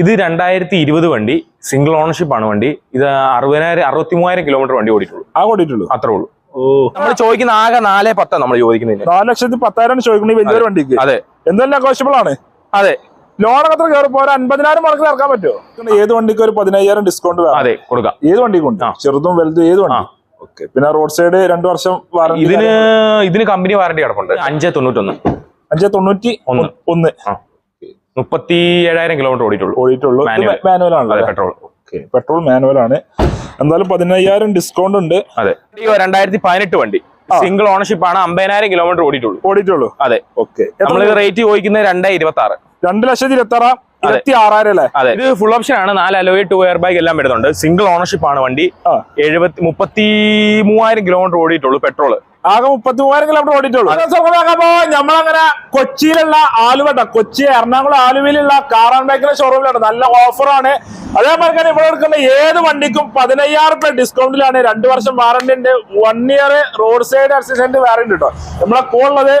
ഇത് രണ്ടായിരത്തി ഇരുപത് വണ്ടി സിംഗിൾ ഓണർഷിപ്പ് ആണ് വണ്ടി. ഇത് അറുപതിനായിരം അറുപത്തി മൂവായിരം കിലോമീറ്റർ വണ്ടി ഓടിയിട്ടുള്ളൂ. ആ ഓടിയിട്ടുള്ളൂ? അത്രേ ഉള്ളൂ. നമ്മൾ ചോദിക്കുന്ന ആകെ നാല് പത്താ നമ്മൾ ചോദിക്കുന്നത് നാല് ലക്ഷത്തി പത്തായിരം ചോദിക്കുന്നത് വലിയൊരു വണ്ടിക്ക്. അതെ. എന്തെല്ലാം നെഗോഷ്യബിൾ ആണ്? അതെ. ലോണൊക്കെ എത്ര കയറി? ഒരു അൻപതിനായിരം മുടക്കിൽ ഇറക്കാൻ പറ്റുമോ? ഏത് വണ്ടിക്ക് ഒരു പതിനയ്യായിരം ഡിസ്കൗണ്ട് അതെ കൊടുക്കാം. ഏത് വണ്ടിക്ക് ഉണ്ട് ചെറുതും വലുതും ഏത് വണ്ടി? ഓക്കെ. പിന്നെ റോഡ് സൈഡ് രണ്ടു വർഷം വാറണ്ടി ഇതിന് ഇതിന് കമ്പനി വാറണ്ടി കിടപ്പുണ്ട്. അഞ്ചേ തൊണ്ണൂറ്റൊന്ന്. ഒന്ന് തൊണ്ണൂറ്റി ഒന്ന്. മുപ്പത്തി ഏഴായിരം കിലോമീറ്റർ ഓടിയിട്ടുള്ളൂ. ഓടിയിട്ടുള്ളൂ. മാനുവൽ ആണ് പെട്രോൾ ഓക്കെ പെട്രോൾ മാനുവൽ ആണ്. എന്തായാലും പതിനയ്യായിരം ഡിസ്കൗണ്ട് ഉണ്ട്. അതെ. രണ്ടായിരത്തി പതിനെട്ട് വണ്ടി. സിംഗിൾ ഓണർഷിപ്പ് ആണ് അമ്പതിനായിരം കിലോമീറ്റർ ഓടിയിട്ടുള്ളൂ. ഓടിയിട്ടുള്ളൂ. അതെ. ഓക്കെ നമ്മൾ റേറ്റ് ചോദിക്കുന്നത് രണ്ടേ ഇരുപത്തി ആറ് രണ്ട് ലക്ഷത്തി ഇരുപത്തി ആറാം ഇരുപത്തി ആറായിരം അല്ലേ? അതെ. ഇത് ഫുൾ ഓപ്ഷൻ ആണ്. നാല് അലോയ് ടു എയർ ബാഗ് എല്ലാം വരുന്നുണ്ട്. സിംഗിൾ ഓണർഷിപ്പ് ആണ് വണ്ടി. എഴുപത്തി മുപ്പത്തി മൂവായിരം കിലോമീറ്റർ ഓടിയിട്ടുള്ളൂ പെട്രോൾ ആകെ മുപ്പത്തി മൂവായിരം കിലോമീറ്റർ ഓടിയിട്ടുള്ളൂ. അപ്പോ നമ്മളങ്ങനെ കൊച്ചിയിലുള്ള ആലുവട്ട കൊച്ചി എറണാകുളം ആലുവയിലുള്ള കാർ ആൻഡ് ബൈക്കിന്റെ ഷോറൂമിലാണ് നല്ല ഓഫറാണ് അതേപോലെ തന്നെ ഇവിടെ എടുക്കുന്ന ഏത് വണ്ടിക്കും പതിനയ്യായിരം രൂപ ഡിസ്കൗണ്ടിലാണ് രണ്ട് വർഷം വാറന്റി ഉണ്ട്. One year road side assistant warranty കേട്ടോ നമ്മളെ കോളുള്ളത്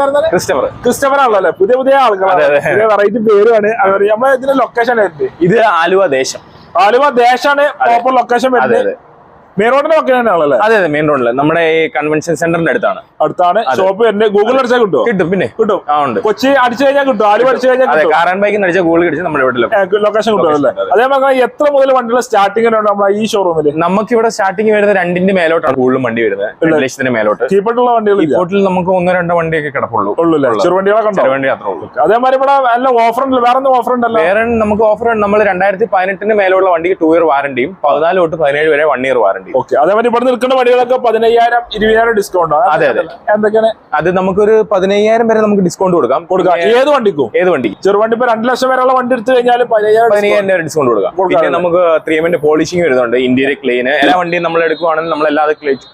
വരുന്നത്? ക്രിസ്റ്റഫർ ആണല്ലോ പുതിയ പുതിയ ആളുകളാണ്. വെറൈറ്റി പേരുമാണ്. നമ്മളെ ഇതിന്റെ ലൊക്കേഷൻ ഇത് ആലുവ ദേശം. ആലുവ ദേശാണ് പ്രോപ്പർ ലൊക്കേഷൻ വരുന്നത്. മെയിൻ റോഡിന്റെ ലൊക്കേഷൻ ആണല്ലേ? അതെ അതെ മെയിൻ റോഡിൽ നമ്മുടെ ഈ കൺവെൻഷൻ സെന്ററിന്റെ അടുത്താണ്. അടുത്താണ്. ഷോപ്പ് എന്നെ ഗൂഗിൾ അടിച്ചാൽ കിട്ടും കിട്ടും പിന്നെ. കിട്ടും. ആ ഉണ്ട്. കൊച്ചി അടിച്ചു കഴിഞ്ഞാൽ കിട്ടും. ആലുവ അടിച്ചു കഴിഞ്ഞാൽ അതെ കാർ ബൈക്ക് അടിച്ച ഗൂഗിൾ അടിച്ച് നമ്മുടെ ഇവിടെ ലൊക്കേഷൻ കിട്ടും അല്ലേ? അതെ. അതേപോലെ എത്ര മുതൽ വണ്ടിയുടെ സ്റ്റാർട്ടിംഗ് നമ്മുടെ ഈ ഷോറൂമിൽ നമുക്ക് ഇവിടെ സ്റ്റാർട്ടിംഗ് വരുന്നത് രണ്ടിന്റെ മേലോട്ടാണ് കൂടുതലും വണ്ടി വരുന്നത്. രണ്ട് ലക്ഷത്തിന്റെ മേലോട്ട്. ചീപ്പായിട്ടുള്ള വണ്ടികൾ ബോട്ടിൽ നമുക്ക് ഒന്നോ രണ്ടോ വണ്ടിയൊക്കെ കിടപ്പുള്ളൂ. ഉള്ളൂ. ചെറു ചെറുവണ്ടികളൊക്കെ ചെറുവണ്ടി അത്ര ഉള്ളൂ. അതേമാതിരി ഇവിടെ നല്ല ഓഫർ ഉണ്ട് വേറെ ഒന്നും ഓഫർ ഉണ്ടല്ലോ? വേറെ നമുക്ക് ഓഫർ നമ്മൾ രണ്ടായിരത്തി പതിനെട്ടിന് മേലുള്ള വണ്ടിക്ക് ടു ഇയർ വാറണ്ടിയും പതിനാല് തൊട്ട് പതിനേഴ് വരെ വൺ ഇയർ വാറണ്ടിയും ഓക്കെ. അതേപോലെ ഇവിടെ നിൽക്കുന്ന വണ്ടികളൊക്കെ പതിനയ്യായിരം ഇരുപതിനായിരം ഡിസ്കൗണ്ട് അതെ, അതെ. എന്തൊക്കെയാണ്? അത് നമുക്കൊരു പതിനയ്യായിരം വരെ നമുക്ക് ഡിസ്കൗണ്ട് കൊടുക്കാം. കൊടുക്കാം. ഏത് വണ്ടിക്കും? ഏത് വണ്ടി? ചെറുവണ്ടി ഇപ്പൊ രണ്ട് ലക്ഷം വരെയുള്ള വണ്ടി എടുത്തു കഴിഞ്ഞാൽ പതിനയ്യായിരം വരെ ഡിസ്കൗണ്ട് കൊടുക്കാം. പിന്നെ നമുക്ക് ത്രീ എമ്മിന്റെ പോളിഷിംഗ് വരുന്നുണ്ട്. ഇന്ത്യയിലെ ക്ലീൻ എല്ലാ വണ്ടിയും നമ്മൾ എടുക്കുവാണെങ്കിൽ നമ്മൾ എല്ലാ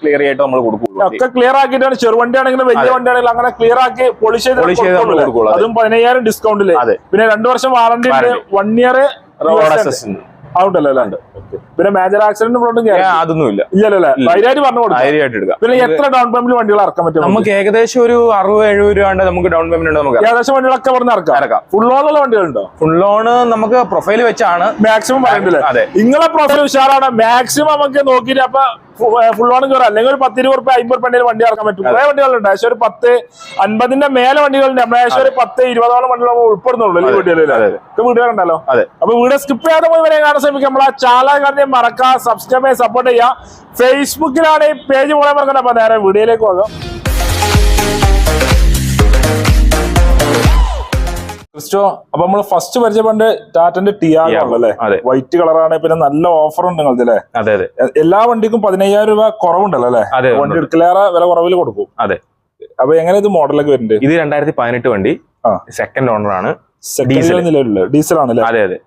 ക്ലിയർ ആയിട്ട് നമ്മൾ കൊടുക്കും ഒക്കെ ക്ലിയർ ആക്കിയിട്ടാണ് ചെറുവണ്ടി ആണെങ്കിലും വലിയ വണ്ടി ആണെങ്കിലും അങ്ങനെ ക്ലിയർ ആക്കി പോളിഷ് ചെയ്ത് കൊടുക്കുള്ളൂ, അതും. പതിനയ്യായിരം ഡിസ്കൗണ്ടിൽ അതെ. പിന്നെ രണ്ടു വർഷം വാറണ്ടി. വൺ ഇയർ റോഡ് അസസിന് അല്ലേ? പിന്നെ മേജർ ആക്സിഡന്റ് ഫ്രോണ്ടും അതൊന്നും ഇല്ല ഇല്ലല്ലോ ധൈര്യമായിട്ട് പറഞ്ഞു കൊടുക്കാം. ധൈര്യമായിട്ട് എടുക്കാം. പിന്നെ എത്ര ഡൗൺ പേയ്മെന്റ് വണ്ടികൾ ഇറക്കാൻ പറ്റും നമുക്ക്? ഏകദേശം ഒരു അറുപത് എഴുപത് രൂപ ഉണ്ട്. നമുക്ക് ഡൗൺ പേയ്മെന്റ് ഉണ്ട് നമുക്ക് ഏകദേശം വണ്ടികളൊക്കെ പറഞ്ഞ് ഇറക്കാം. ഇറക്കാം. ഫുൾ ലോൺ ഉള്ള വണ്ടികളുണ്ടോ ഫുൾ ലോണ് നമുക്ക് പ്രൊഫൈൽ വെച്ചാണ്. മാക്സിമം പറയുന്നത് നിങ്ങളെ പ്രൊഫൈൽ ഉഷാറാണ്. മാക്സിമം നമുക്ക് നോക്കിയിട്ട് അപ്പൊ ഫുൾ ഓൺ കയറാം അല്ലെങ്കിൽ ഒരു പത്ത് ഇരുപത് റുപ്യ അമ്പത് റുപ്യ വണ്ടി ഇറക്കാൻ പറ്റും. കുറെ വണ്ടികളുണ്ട്. ഏകദേശം ഒരു പത്ത് അൻപതിന്റെ മേലെ വണ്ടികളുണ്ട്. നമ്മൾ ഏകദേശം ഒരു പത്ത് ഇരുപതോളം വണ്ടികൾ ഉൾപ്പെടുന്നുള്ളൂ. ഈ വീടുകളിൽ. വീടുകളുണ്ടല്ലോ. അപ്പൊ വീട് സ്കിപ്പ് ചെയ്യാതെ പോയി വരെ കാണാൻ ശ്രമിക്കും നമ്മൾ ആ ചാനൽ മറക്കാം. സബ്സ്ക്രൈബ് ചെയ്യാൻ സപ്പോർട്ട് ചെയ്യാം. ഫേസ്ബുക്കിലാണ് ഈ പേജ് പോലെ മറക്കുന്നത് അപ്പൊ നേരെ വീഡിയോയിലേക്ക് പോകാം. ക്രിസ്റ്റോ അപ്പൊ നമ്മൾ ഫസ്റ്റ് പരിചയപ്പെട്ട് ടാറ്റന്റെ ടിയാഗോ. വൈറ്റ് കളറാണ് പിന്നെ നല്ല ഓഫർ ഉണ്ട് നിങ്ങൾക്ക് അല്ലേ? അതെ അതെ. എല്ലാ വണ്ടിക്കും പതിനയ്യായിരം രൂപ കുറവുണ്ടല്ലോ അല്ലേ? വണ്ടി എടുക്കലേറെ വില കുറവിൽ കൊടുക്കും. അതെ. അപ്പൊ എങ്ങനെ ഇത് മോഡലൊക്കെ വരുന്നുണ്ട് ഇത് രണ്ടായിരത്തി പതിനെട്ട് വണ്ടി സെക്കൻഡ് ഓണർ ആണ്. നിലവിലുള്ള ഡീസൽ ആണല്ലേ? അതെ അതെ.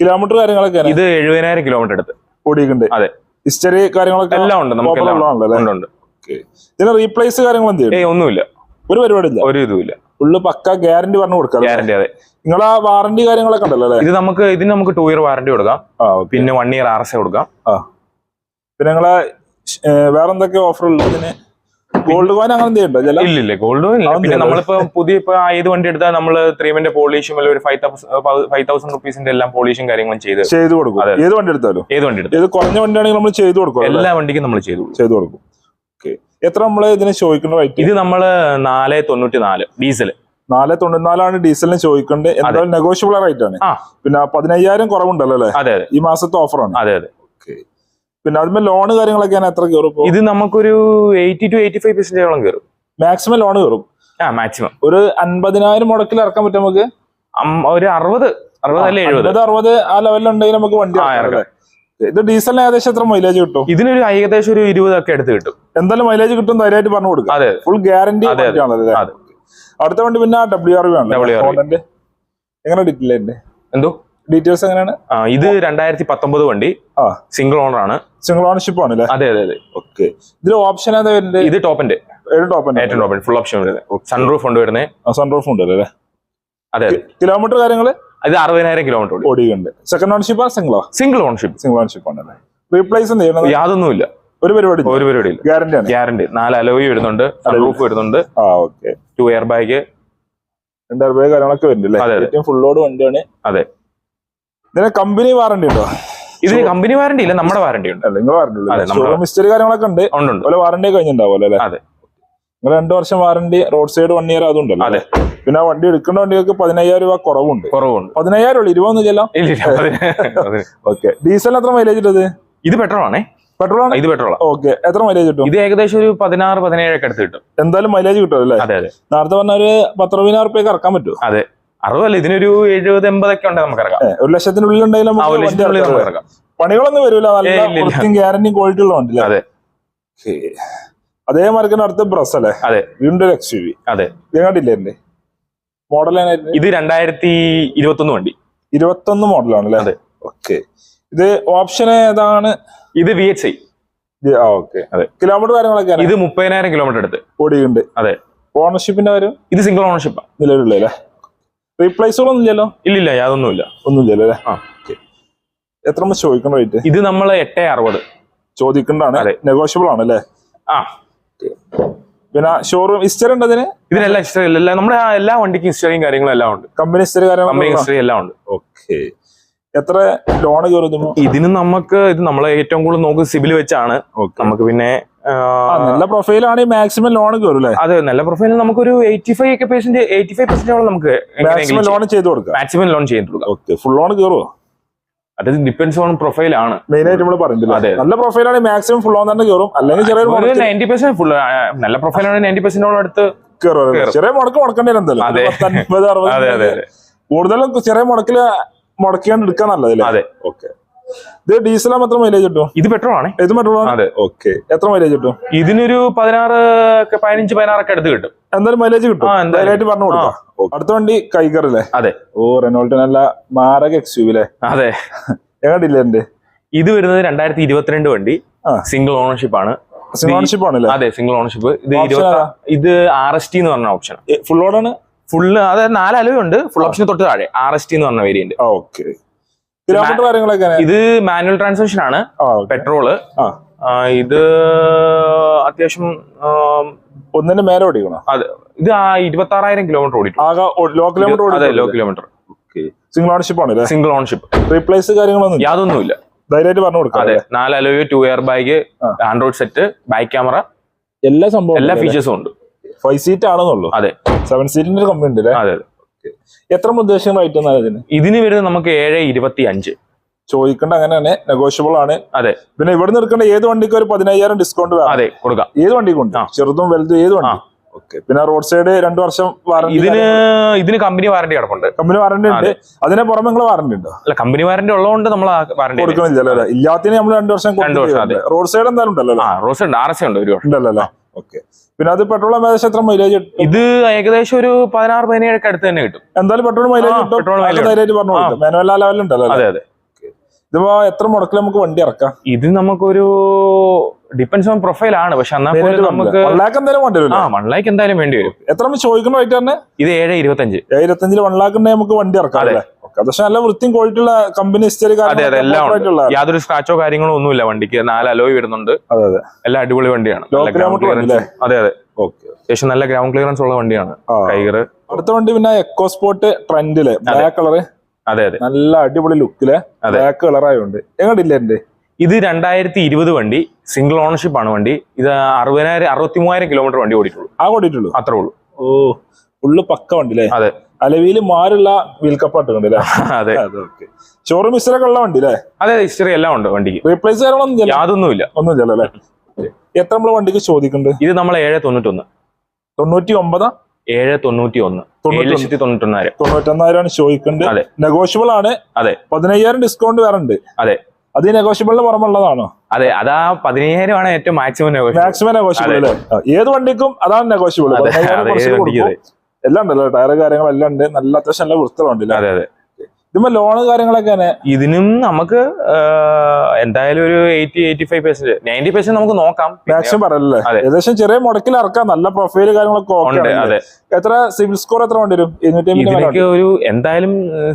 കിലോമീറ്റർ കാര്യങ്ങളൊക്കെ ഇത് എഴുപതിനായിരം കിലോമീറ്റർ എടുത്ത്. ഓടിയിട്ടുണ്ട് അതെ. ഹിസ്റ്ററി കാര്യങ്ങളൊക്കെ എല്ലാം ഉണ്ട് നമുക്ക് എല്ലാം ഉണ്ട് ഇതിന് റീപ്ലേസ് കാര്യങ്ങൾ ഒന്നുമില്ല. ഒരു പരിപാടി ഇല്ല ഒരു ഇതുമില്ല. ഫുള്ള് പക്ക ഗ്യാരണ്ടി പറഞ്ഞു കൊടുക്കാം ഗ്യാരണ്ടി അതെ. നിങ്ങൾ ആ വാറണ്ടി കാര്യങ്ങളൊക്കെ ഉണ്ടല്ലോ അല്ലേ? ഇത് നമുക്ക് ഇതിന് നമുക്ക് ടു ഇയർ വാറണ്ടി കൊടുക്കാം. പിന്നെ one year R S A കൊടുക്കാം. പിന്നെ നിങ്ങളെ വേറെ എന്തൊക്കെ ഓഫർ ഉള്ളത് ഇതിന്? ഗോൾഡ് കോയിൻ അങ്ങനെ എന്തെയുണ്ടോ ചില ഇല്ല ഇല്ല ഗോൾഡ് ഇല്ല. അതൊന്നും പിന്നെ. നമ്മളിപ്പോ പുതിയ ഇപ്പൊ ഏത് വണ്ടി എടുത്താൽ നമ്മൾ ത്രീമിന്റെ പോളിഷും അല്ലെങ്കിൽ ഒരു ഫൈവ് ഫൈവ് തൗസൻഡ് റുപ്പീസിന്റെ എല്ലാം പോളിഷും കാര്യങ്ങളും ചെയ്ത് ചെയ്ത് കൊടുക്കും. ഏത് വണ്ടി എടുത്താലും? ഏത് വണ്ടി എടുത്താലും. കുറഞ്ഞ വണ്ടിയാണെങ്കിൽ നമ്മൾ ചെയ്ത് കൊടുക്കും എല്ലാ വണ്ടിക്കും നമ്മൾ ചെയ്തു ചെയ്ത് കൊടുക്കും. എത്ര നമ്മൾ ഇതിന് ചോദിക്കുന്ന റേറ്റ് ഇത് നമ്മൾ നാല് തൊണ്ണൂറ്റി നാല് ഡീസൽ നാല് തൊണ്ണൂറ്റിനാലാണ് ഡീസലിന് ചോദിക്കേണ്ടത്. എന്തായാലും നെഗോഷ്യബിൾ റേറ്റ് ആണ്. പിന്നെ പതിനയ്യായിരം കുറവുണ്ടല്ലോ അല്ലേ? അതെ ഈ മാസത്തെ ഓഫറാണ് അതെ അതെ. പിന്നെ അതിന്മേൽ ലോൺ കാര്യങ്ങളൊക്കെ എത്ര കയറും ഇത് നമുക്കൊരു എയ്റ്റി ടു എയ്റ്റി ഫൈവ് പെർസെന്റേജോളം കയറും. മാക്സിമം ലോൺ കയറും? ആ മാക്സിമം ഒരു അൻപതിനായിരം മുടക്കിൽ ഇറക്കാൻ പറ്റും നമുക്ക്? ഒരു അറുപത് അറുപത് അല്ലെ എഴുപത്? അറുപത് ആ ലെവലിൽ ലെവലിലുണ്ടെങ്കിൽ നമുക്ക് വണ്ടി ഇറക്കാം? ഇത് ഡീസലിന് ഏകദേശം എത്ര മൈലേജ് കിട്ടും? ഇതിനൊരു ഏകദേശം ഒരു ഇരുപതൊക്കെ എടുത്ത് കിട്ടും. എന്തായാലും മൈലേജ് കിട്ടും ധൈര്യമായിട്ട് പറഞ്ഞു കൊടുക്കും അതെ. ഫുൾ ഗ്യാരണ്ടി അടുത്ത വണ്ടി പിന്നെ ഡബ്ല്യു ആർ ആണ്. എങ്ങനെ ഡീറ്റെയിൽ എന്തോ? ഡീറ്റെയിൽസ് എങ്ങനെയാണ്? ഇത് രണ്ടായിരത്തി പത്തൊമ്പത് വണ്ടി. ആ. സിംഗിൾ ഓണർ ആണ്. സിംഗിൾ ഓണർഷിപ്പ് ആണല്ലേ? അതെ അതെ അതെ. ഓക്കെ ഇതിൽ ഓപ്ഷൻ ഏതാ വരുന്നത്? ഇത് ടോപ്പിന്റെ ഏറ്റവും ടോപ്പിന്റെ ഫുൾ ഓപ്ഷൻ വരുന്നത്. സൺറൂഫ് ഉണ്ട് വരുന്നത്. സൺറൂഫ് ഉണ്ട് അല്ലേ? അതെ അതെ. കിലോമീറ്റർ കാര്യങ്ങൾ ഇത് അറുപതിനായിരം കിലോമീറ്റർ ഓടി ഓടിയുണ്ട് സെക്കൻഡ് ഓൺഷിപ്പ് സിംഗിളോ സിംഗിൾ ഓൺഷിപ്പ് സിംഗിൾ ഓൺഷിപ്പ് ആണല്ലേ റീപ്ലേസ് എന്ത് യാതൊന്നുമില്ല. ഒരു പരിപാടി ഒരു പരിപാടി ഗ്യാരണ്ടി ആണ്. ഗ്യാരണ്ടി നാല് അലോയി വരുന്നുണ്ട് റൂഫ് വരുന്നുണ്ട്. ആ ഓക്കെ ടു എയർ ബാഗ് രണ്ട് അറുപത് കാര്യങ്ങളൊക്കെ വരുന്നുണ്ട് ഫുൾ ലോഡ് വണ്ടിയാണ്. അതെ. ഇതിന് കമ്പനി വാറണ്ടി ഉണ്ടോ? ഇതിന് കമ്പനി വാറണ്ടി ഇല്ല നമ്മുടെ വാറണ്ടി ഉണ്ട്. നിങ്ങളുടെ വാറണ്ടി അതെ, മിസ്റ്ററി കാര്യങ്ങളൊക്കെ ഉണ്ട്. ഉണ്ട് ഉണ്ട്. വാറണ്ടി കഴിഞ്ഞിട്ടുണ്ടാവുമല്ലോ അല്ലേ? അതെ. നിങ്ങൾ രണ്ടു വർഷം warranty road side one year അതുണ്ടല്ലോ അതെ. പിന്നെ വണ്ടി എടുക്കേണ്ട വണ്ടികൾക്ക് പതിനയ്യായിരം രൂപ കുറവുണ്ട്. കുറവുണ്ട്. പതിനയ്യായിരം ഉള്ളു ഇരുപതൊന്നും ചെല്ലാം. ഓക്കെ ഡീസലിന് എത്ര മൈലേജ് ഇട്ടത്? ഇത് പെട്രോൾ ആണേ. പെട്രോൾ ആണ്? ഇത് പെട്രോൾ ഓക്കെ എത്ര മൈലേജ് കിട്ടും? ഇത് ഏകദേശം ഒരു പതിനാറ് പതിനേഴൊക്കെ അടുത്ത് കിട്ടും. എന്തായാലും മൈലേജ് കിട്ടും അല്ലേ? അതെ അതെ. നേരത്തെ പറഞ്ഞ ഒരു പത്തറുപതിനായിരം റുപ്യൊക്കെ ഇറക്കാൻ പറ്റും അതെ. അറുപതല്ല ഇതിനൊരു എഴുപത് എൺപതൊക്കെ ഉണ്ട് നമുക്ക് ഇറക്കാം. ഒരു ലക്ഷത്തിനുള്ളിൽ ഉണ്ടെങ്കിലും പണികളൊന്നും വരില്ല നല്ല. ഗ്യാരണ്ടിയും ക്വാളിറ്റി ഉള്ള വണ്ടി അതെ. അതേ മാർക്കിന് അടുത്ത് ബ്രസ് അല്ലേ? അതെ. വീണ്ടും ഒരു എക്സ് യു വി അതെ. കണ്ടില്ലേ എന്റെ മോഡൽ ഇത് രണ്ടായിരത്തി ഇരുപത്തൊന്ന് വണ്ടി. ഇരുപത്തൊന്ന് മോഡലാണ് അല്ലേ? അതെ. ഓക്കെ ഇത് ഓപ്ഷൻ ഏതാണ്? ഇത് വി എച്ച് ഐ ഓക്കെ അതെ. കിലോമീറ്റർ കാര്യങ്ങളൊക്കെ ഇത് മുപ്പതിനായിരം കിലോമീറ്റർ അടുത്ത് ഓടിയുണ്ട് അതെ. ഓണർഷിപ്പിന്റെ കാര്യം? ഇത് സിംഗിൾ ഓണർഷിപ്പ് നിലവിലുള്ള റീപ്ലേസുകളൊന്നും ഇല്ലല്ലോ? ഇല്ലില്ല യാതൊന്നുമില്ല. ഒന്നും ഇല്ലല്ലോ അല്ലേ? ആ. ഓക്കെ എത്ര ചോദിക്കണ റേറ്റ് ഇത് നമ്മൾ എട്ട് അറുപത്. ചോദിക്കേണ്ടതാണ്. നെഗോഷ്യബിൾ ആണല്ലേ ആ. പിന്നെ ഷോറൂം ഹിസ്റ്ററി ഉണ്ട് അതിന് ഇതിനെല്ലാം ഹിസ്റ്ററി എല്ലാം നമ്മുടെ ആ എല്ലാ വണ്ടിക്കും ഹിസ്റ്ററിയും കാര്യങ്ങളും എല്ലാം ഉണ്ട്. കമ്പനി ഹിസ്റ്ററി കമ്പനി ഹിസ്റ്ററി എല്ലാം ഉണ്ട്. ഓക്കെ എത്ര ലോൺ കയറുന്നു ഇതിന്? നമുക്ക് ഇത് നമ്മളെ ഏറ്റവും കൂടുതൽ നോക്ക് സിബിൽ വെച്ചാണ്. നമുക്ക് പിന്നെ നല്ല പ്രൊഫൈലാണ് മാക്സിമം ലോൺ കയറും അല്ലേ? അതെ നല്ല പ്രൊഫൈലിൽ നമുക്കൊരു എയ്റ്റി ഫൈവ് ഒക്കെ പെർസെന്റ് എയ്റ്റി ഫൈവ് പെർസെന്റോളം നമുക്ക് മാക്സിമം ലോൺ ചെയ്ത് കൊടുക്കാം. മാക്സിമം ലോൺ ചെയ്ത് കൊടുക്കാം. ഓക്കെ ഫുൾ ലോൺ കയറുമോ അത് ഡിപെൻഡ്സ് ഓൺ പ്രൊഫൈൽ ആണ്. മെയിൻ ആയിട്ട് നമ്മൾ പറയുന്നത് അതെ. നല്ല പ്രൊഫൈലാണ് മാക്സിമം ഫുൾ ഓൺ തന്നെ കയറും അല്ലെങ്കിൽ ചെറിയ നയന്റി പെർസെന്റ് ഫുൾ നല്ല പ്രൊഫൈൽ പ്രൊഫൈലാണ് നയന്റി പെർസെന്റോളം അടുത്ത്. ചെറിയ മുടക്ക് മുടക്കേണ്ടി വരും എന്തായാലും. കൂടുതലും ചെറിയ മുടക്കിൽ മുടക്കിയാണ്ട് എടുക്കാൻ നല്ലതല്ലേ? അതെ. ഓക്കെ ഇത് ഡീസലാ മാത്രം മൈലേജ് കിട്ടും? ഇത് പെട്രോൾ ആണ്. ഇത് പെട്രോൾ അതെ. ഓക്കെ എത്ര മൈലേജ് കിട്ടും? ഇതിനൊരു പതിനാറ് പതിനഞ്ച് പതിനാറൊക്കെ അടുത്ത് കിട്ടും. എന്തായാലും മൈലേജ് കിട്ടും. എന്തായാലും. പറഞ്ഞു കൊടുക്കാം. അടുത്ത വണ്ടി കൈകർ അല്ലേ അതെ. ഓ റെനോൾട്ട് നല്ല മാരക എക്സ് യു അല്ലേ അതെ എങ്ങോട്ടില്ല എന്റെ ഇത് വരുന്നത് രണ്ടായിരത്തി ഇരുപത്തിരണ്ട് വണ്ടി സിംഗിൾ ഓണർഷിപ്പ് ആണ്. സിംഗിൾ ഓണർഷിപ്പ് ആണല്ലേ? അതെ സിംഗിൾ ഓണർഷിപ്പ് ഇത്? ഇത് ആർ എസ് ടി എന്ന് പറഞ്ഞ ഓപ്ഷൻ ഫുൾ ഓഡാണ് ഫുള്ള് അതായത് നാല് അലവുണ്ട്. ഫുൾ ഓപ്ഷൻ തൊട്ട് താഴെ. ആർ എസ് ടി എന്ന് പറഞ്ഞ വേരിയന്റ് ഓക്കെ കിലോമീറ്റർ കാര്യങ്ങളൊക്കെ ഇത് മാനുവൽ ട്രാൻസ്മിഷൻ ആണ്. പെട്രോൾ. ഇത് അത്യാവശ്യം ഒന്നിന്റെ മേലെ ഓടിക്കണോ? അതെ ഇത് ആ ഇരുപത്തി ആറായിരം കിലോമീറ്റർ ഓടിക്കും ലോ കിലോമീറ്റർ അതെ ലോ കിലോമീറ്റർ സിംഗിൾ ഓൺഷിപ്പ് ആണ് സിംഗിൾ ഓൺഷിപ്പ് റീപ്ലേസ് കാര്യങ്ങളൊന്നും ഇല്ല. യാതൊന്നുമില്ല. ധൈര്യമായിട്ട് പറഞ്ഞു കൊടുക്കാം അതെ നാല് alloy two airbag. Android set back camera. എല്ലാ സംഭവം എല്ലാ ഫീച്ചേഴ്സും ഉണ്ട്. ഫൈവ് സീറ്റ് ആണെന്നുള്ളൂ. അതെ. സെവൻ സീറ്റിന്റെ കമ്പനി ഉണ്ട് അതെ അതെ. എത്ര ഉദ്ദേശം റേറ്റ് ഇതിന്? ഇതിന് വരുന്നത് നമുക്ക് ഏഴ് ഇരുപത്തി അഞ്ച് ചോദിക്കേണ്ട അങ്ങനെയാണ് നെഗോഷ്യബിൾ ആണ്. അതെ. പിന്നെ ഇവിടെ നിൽക്കേണ്ട ഏത് വണ്ടിക്ക് ഒരു പതിനയ്യായിരം ഡിസ്കൗണ്ട് അതെ കൊടുക്കാം. ഏത് വണ്ടിക്കും ചെറുതും വലുതും ഏത് വണ്ടി? ഓക്കെ. പിന്നെ റോഡ് സൈഡ് രണ്ടു വർഷം വാറണ്ടി ഇതിന് ഇതിന് കമ്പനി വാറണ്ടി കിടപ്പുണ്ട്. കമ്പനി വാറണ്ടി ഉണ്ട്. അതിനെ പുറമെ നിങ്ങൾ വാറണ്ടി ഉണ്ടോ? അല്ല കമ്പനി വാറണ്ടി ഉള്ളതുകൊണ്ട് നമ്മൾ വാറണ്ടി കൊടുക്കണില്ല അല്ലേ? ഇല്ലാത്തതിന് നമ്മൾ രണ്ടു വർഷം. റോഡ് സൈഡ് എന്തായാലും ഉണ്ടല്ലോ റോഡ് സൈഡ് ആർ എസ് ഉണ്ട് ഒരു വർഷം. ഉണ്ടല്ലോ ഓക്കെ. പിന്നെ അത് പെട്രോൾ മൈലേജ് എത്ര മൈലേജ് ഇത് ഏകദേശം ഒരു പതിനാറ് പതിനേഴൊക്കെ അടുത്ത് തന്നെ കിട്ടും. എന്തായാലും പെട്രോൾ മൈലേജ് പെട്രോൾ ധൈര്യമായിട്ട് പറഞ്ഞു. മാനുവൽ ആ ലെവലിൽ ഉണ്ടല്ലോ അതെ അതെ. ഇതിപ്പോ എത്ര മുടക്കിൽ നമുക്ക് വണ്ടി ഇറക്കാം? ഇത് നമുക്കൊരു ഡിപ്പെൻസ് ഓൺ പ്രൊഫൈൽ ആണ്. പക്ഷെ എന്നാൽ പോലും നമുക്ക് വൺ ലാക്ക് എന്തായാലും വണ്ടി വരും ആ വൺ ലാക്ക് എന്തായാലും വേണ്ടി വരും. എത്ര നമ്മൾ ചോദിക്കുന്ന റേറ്റ് തന്നെ? ഇത് ഏഴ് ഇരുപത്തഞ്ച്. ഇരുപത്തഞ്ചിൽ വൺ ലാക്ക് ഉണ്ടെങ്കിൽ നമുക്ക് വണ്ടി ഇറക്കാം അല്ലേ? പക്ഷെ നല്ല വൃത്തിയും ക്വാളിറ്റി ഉള്ള കമ്പനി അതെ അതെ എല്ലാം ഉണ്ട്. യാതൊരു സ്ക്രാച്ചോ കാര്യങ്ങളോ ഒന്നുമില്ല. വണ്ടിക്ക് നാല് അലോയ് വരുന്നുണ്ട്. അതെ അതെ. എല്ലാം അടിപൊളി വണ്ടിയാണ്. അതെ അതെ. ഓക്കെ അത്യാവശ്യം നല്ല ഗ്രൗണ്ട് ക്ലിയറൻസ് ഉള്ള വണ്ടിയാണ്. ടൈഗർ അടുത്ത വണ്ടി പിന്നെ എക്കോ സ്പോർട്ട് ട്രെൻഡിൽ ബ്ലാക്ക് കളറ് അതെ അതെ. നല്ല അടിപൊളി ലുക്കിൽ. ബ്ലാക്ക് കളറായുണ്ട് എങ്ങോട്ടില്ല എന്റെ ഇത് രണ്ടായിരത്തി ഇരുപത് വണ്ടി സിംഗിൾ ഓണർഷിപ്പ് ആണ് വണ്ടി. ഇത് അറുപതിനായിരം അറുപത്തി മൂവായിരം കിലോമീറ്റർ വണ്ടി ഓടിയിട്ടുള്ളൂ. ആ ഓടിയിട്ടുള്ളൂ. അത്രേ ഉള്ളൂ. ഓ ഫുള്ള് പക്ക വണ്ടി അല്ലേ അതെ. അലവിയിൽ മാറുള്ള വീൽ കപ്പാട്ട് ഉണ്ട് അല്ലേ അതെ. ഷോറൂം ഹിസ്റ്ററൊക്കെ ഉള്ള വണ്ടി അല്ലേ അതെ ഹിസ്റ്ററി എല്ലാം ഉണ്ട് വണ്ടിക്ക്. റീപ്ലേസ് കാര്യങ്ങളൊന്നും യാതൊന്നുമില്ല. ഒന്നും ഇല്ല അല്ലേ എത്ര നമ്മൾ വണ്ടിക്ക് ചോദിക്കുന്നുണ്ട്? ഇത് നമ്മൾ ഏഴ് തൊണ്ണൂറ്റൊന്ന്. തൊണ്ണൂറ്റി ഒമ്പതാ ഏഴ് തൊണ്ണൂറ്റി ഒന്ന് തൊണ്ണൂറ്റി ലക്ഷത്തി തൊണ്ണൂറ്റൊന്നായിരം തൊണ്ണൂറ്റൊന്നായിരമാണ് ചോദിക്കുന്നുണ്ട്. അതെ. നെഗോഷ്യബിൾ ആണ്. അതെ. പതിനയ്യായിരം ഡിസ്കൗണ്ട് വേറെ ഉണ്ട് അതെ. അത് നെഗോഷ്യബിളിന് പുറമുള്ളതാണോ അതെ അതാ പതിനയ്യായിരം ആണ് ഏറ്റവും മാക്സിമം മാക്സിമം നെഗോഷ്യബിൾ. ഏത് വണ്ടിക്കും അതാണ് നെഗോഷ്യബിൾ എല്ലാം ഉണ്ടല്ലോ ടയർ കാര്യങ്ങളെല്ലാം ഉണ്ട്. നല്ല അത്യാവശ്യം നല്ല വൃത്തിയുള്ള വണ്ടിയില്ല അതെ അതെ. ഇതുമ്പോ ലോണ് കാര്യങ്ങളൊക്കെ തന്നെ. ഇതിനും നമുക്ക് എന്തായാലും ഒരു eighty eighty five percent ninety percent നമുക്ക് നോക്കാം. മാക്സിമം പറയല്ലേ? ഏകദേശം ചെറിയ മുടക്കിൽ ഇറക്കാം. നല്ല പ്രൊഫൈൽ കാര്യങ്ങളൊക്കെ ഉണ്ട് അതെ. എത്ര സിവിൽ സ്കോർ എത്ര കൊണ്ടുവരും ഇതിനൊക്കെ ഒരു എന്തായാലും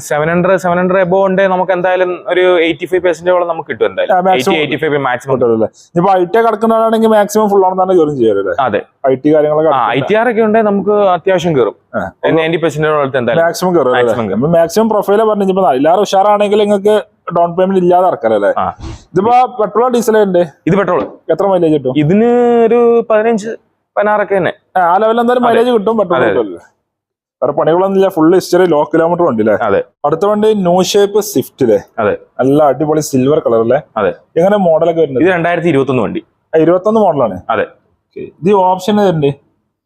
seven hundred seven hundred above ഉണ്ട് നമുക്ക് എന്തായാലും ഒരു എയ്റ്റി ഫൈവ് പെർസെന്റോളം നമുക്ക് കിട്ടും എന്തായാലും. എയ്റ്റി ഫൈവ് മാക്സിമം കിട്ടുമല്ലേ ഇനിയിപ്പോ ഐ ടി കിടക്കുന്നവരാണെങ്കിൽ മാക്സിമം ഫുൾ ആണ് തന്നെ കയറും ചെയ്യാറ് അതെ. ഐ ടി കാര്യങ്ങളൊക്കെ ഐ ടി ആർ ഒക്കെ ഉണ്ടെങ്കിൽ നമുക്ക് അത്യാവശ്യം കയറും. നയന്റി പെർസെന്റോളം അടുത്ത് മാക്സിമം കയറും മാക്സിമം പ്രൊഫൈലെ പറഞ്ഞു ഇപ്പൊ എല്ലാവരും ഉഷാറാണെങ്കിൽ നിങ്ങൾക്ക് ഡൗൺ പേയ്മെന്റ് ഇല്ലാതെ ഇറക്കാം അല്ലേ? ആ. ഇതിപ്പോ പെട്രോൾ ഡീസലോ ഉണ്ട്? ഇത് പെട്രോൾ എത്ര മൈലേജ് കിട്ടും? ഇതിന് ഒരു പതിനഞ്ച് പതിനാറൊക്കെ തന്നെ. ആ, ലെവലിൽ എന്തായാലും മൈലേജ് കിട്ടും പെട്രോൾ കിട്ടും കിട്ടുമല്ലോ വേറെ പണികളൊന്നും ഇല്ല ഫുൾ ഹിസ്റ്ററി ലോ കിലോമീറ്റർ വണ്ടി അല്ലേ? അതെ. അടുത്ത വണ്ടി ന്യൂ ഷേപ്പ് സ്വിഫ്റ്റ് അല്ലേ അതെ. നല്ല അടിപൊളി സിൽവർ കളർ അല്ലേ? അതെ. എങ്ങനെ മോഡലൊക്കെ വരുന്നത്? ഇത് രണ്ടായിരത്തി ഇരുപത്തൊന്ന് വണ്ടി ഇരുപത്തൊന്ന് മോഡലാണ് അതെ. ഇത് ഓപ്ഷൻ ഉണ്ട്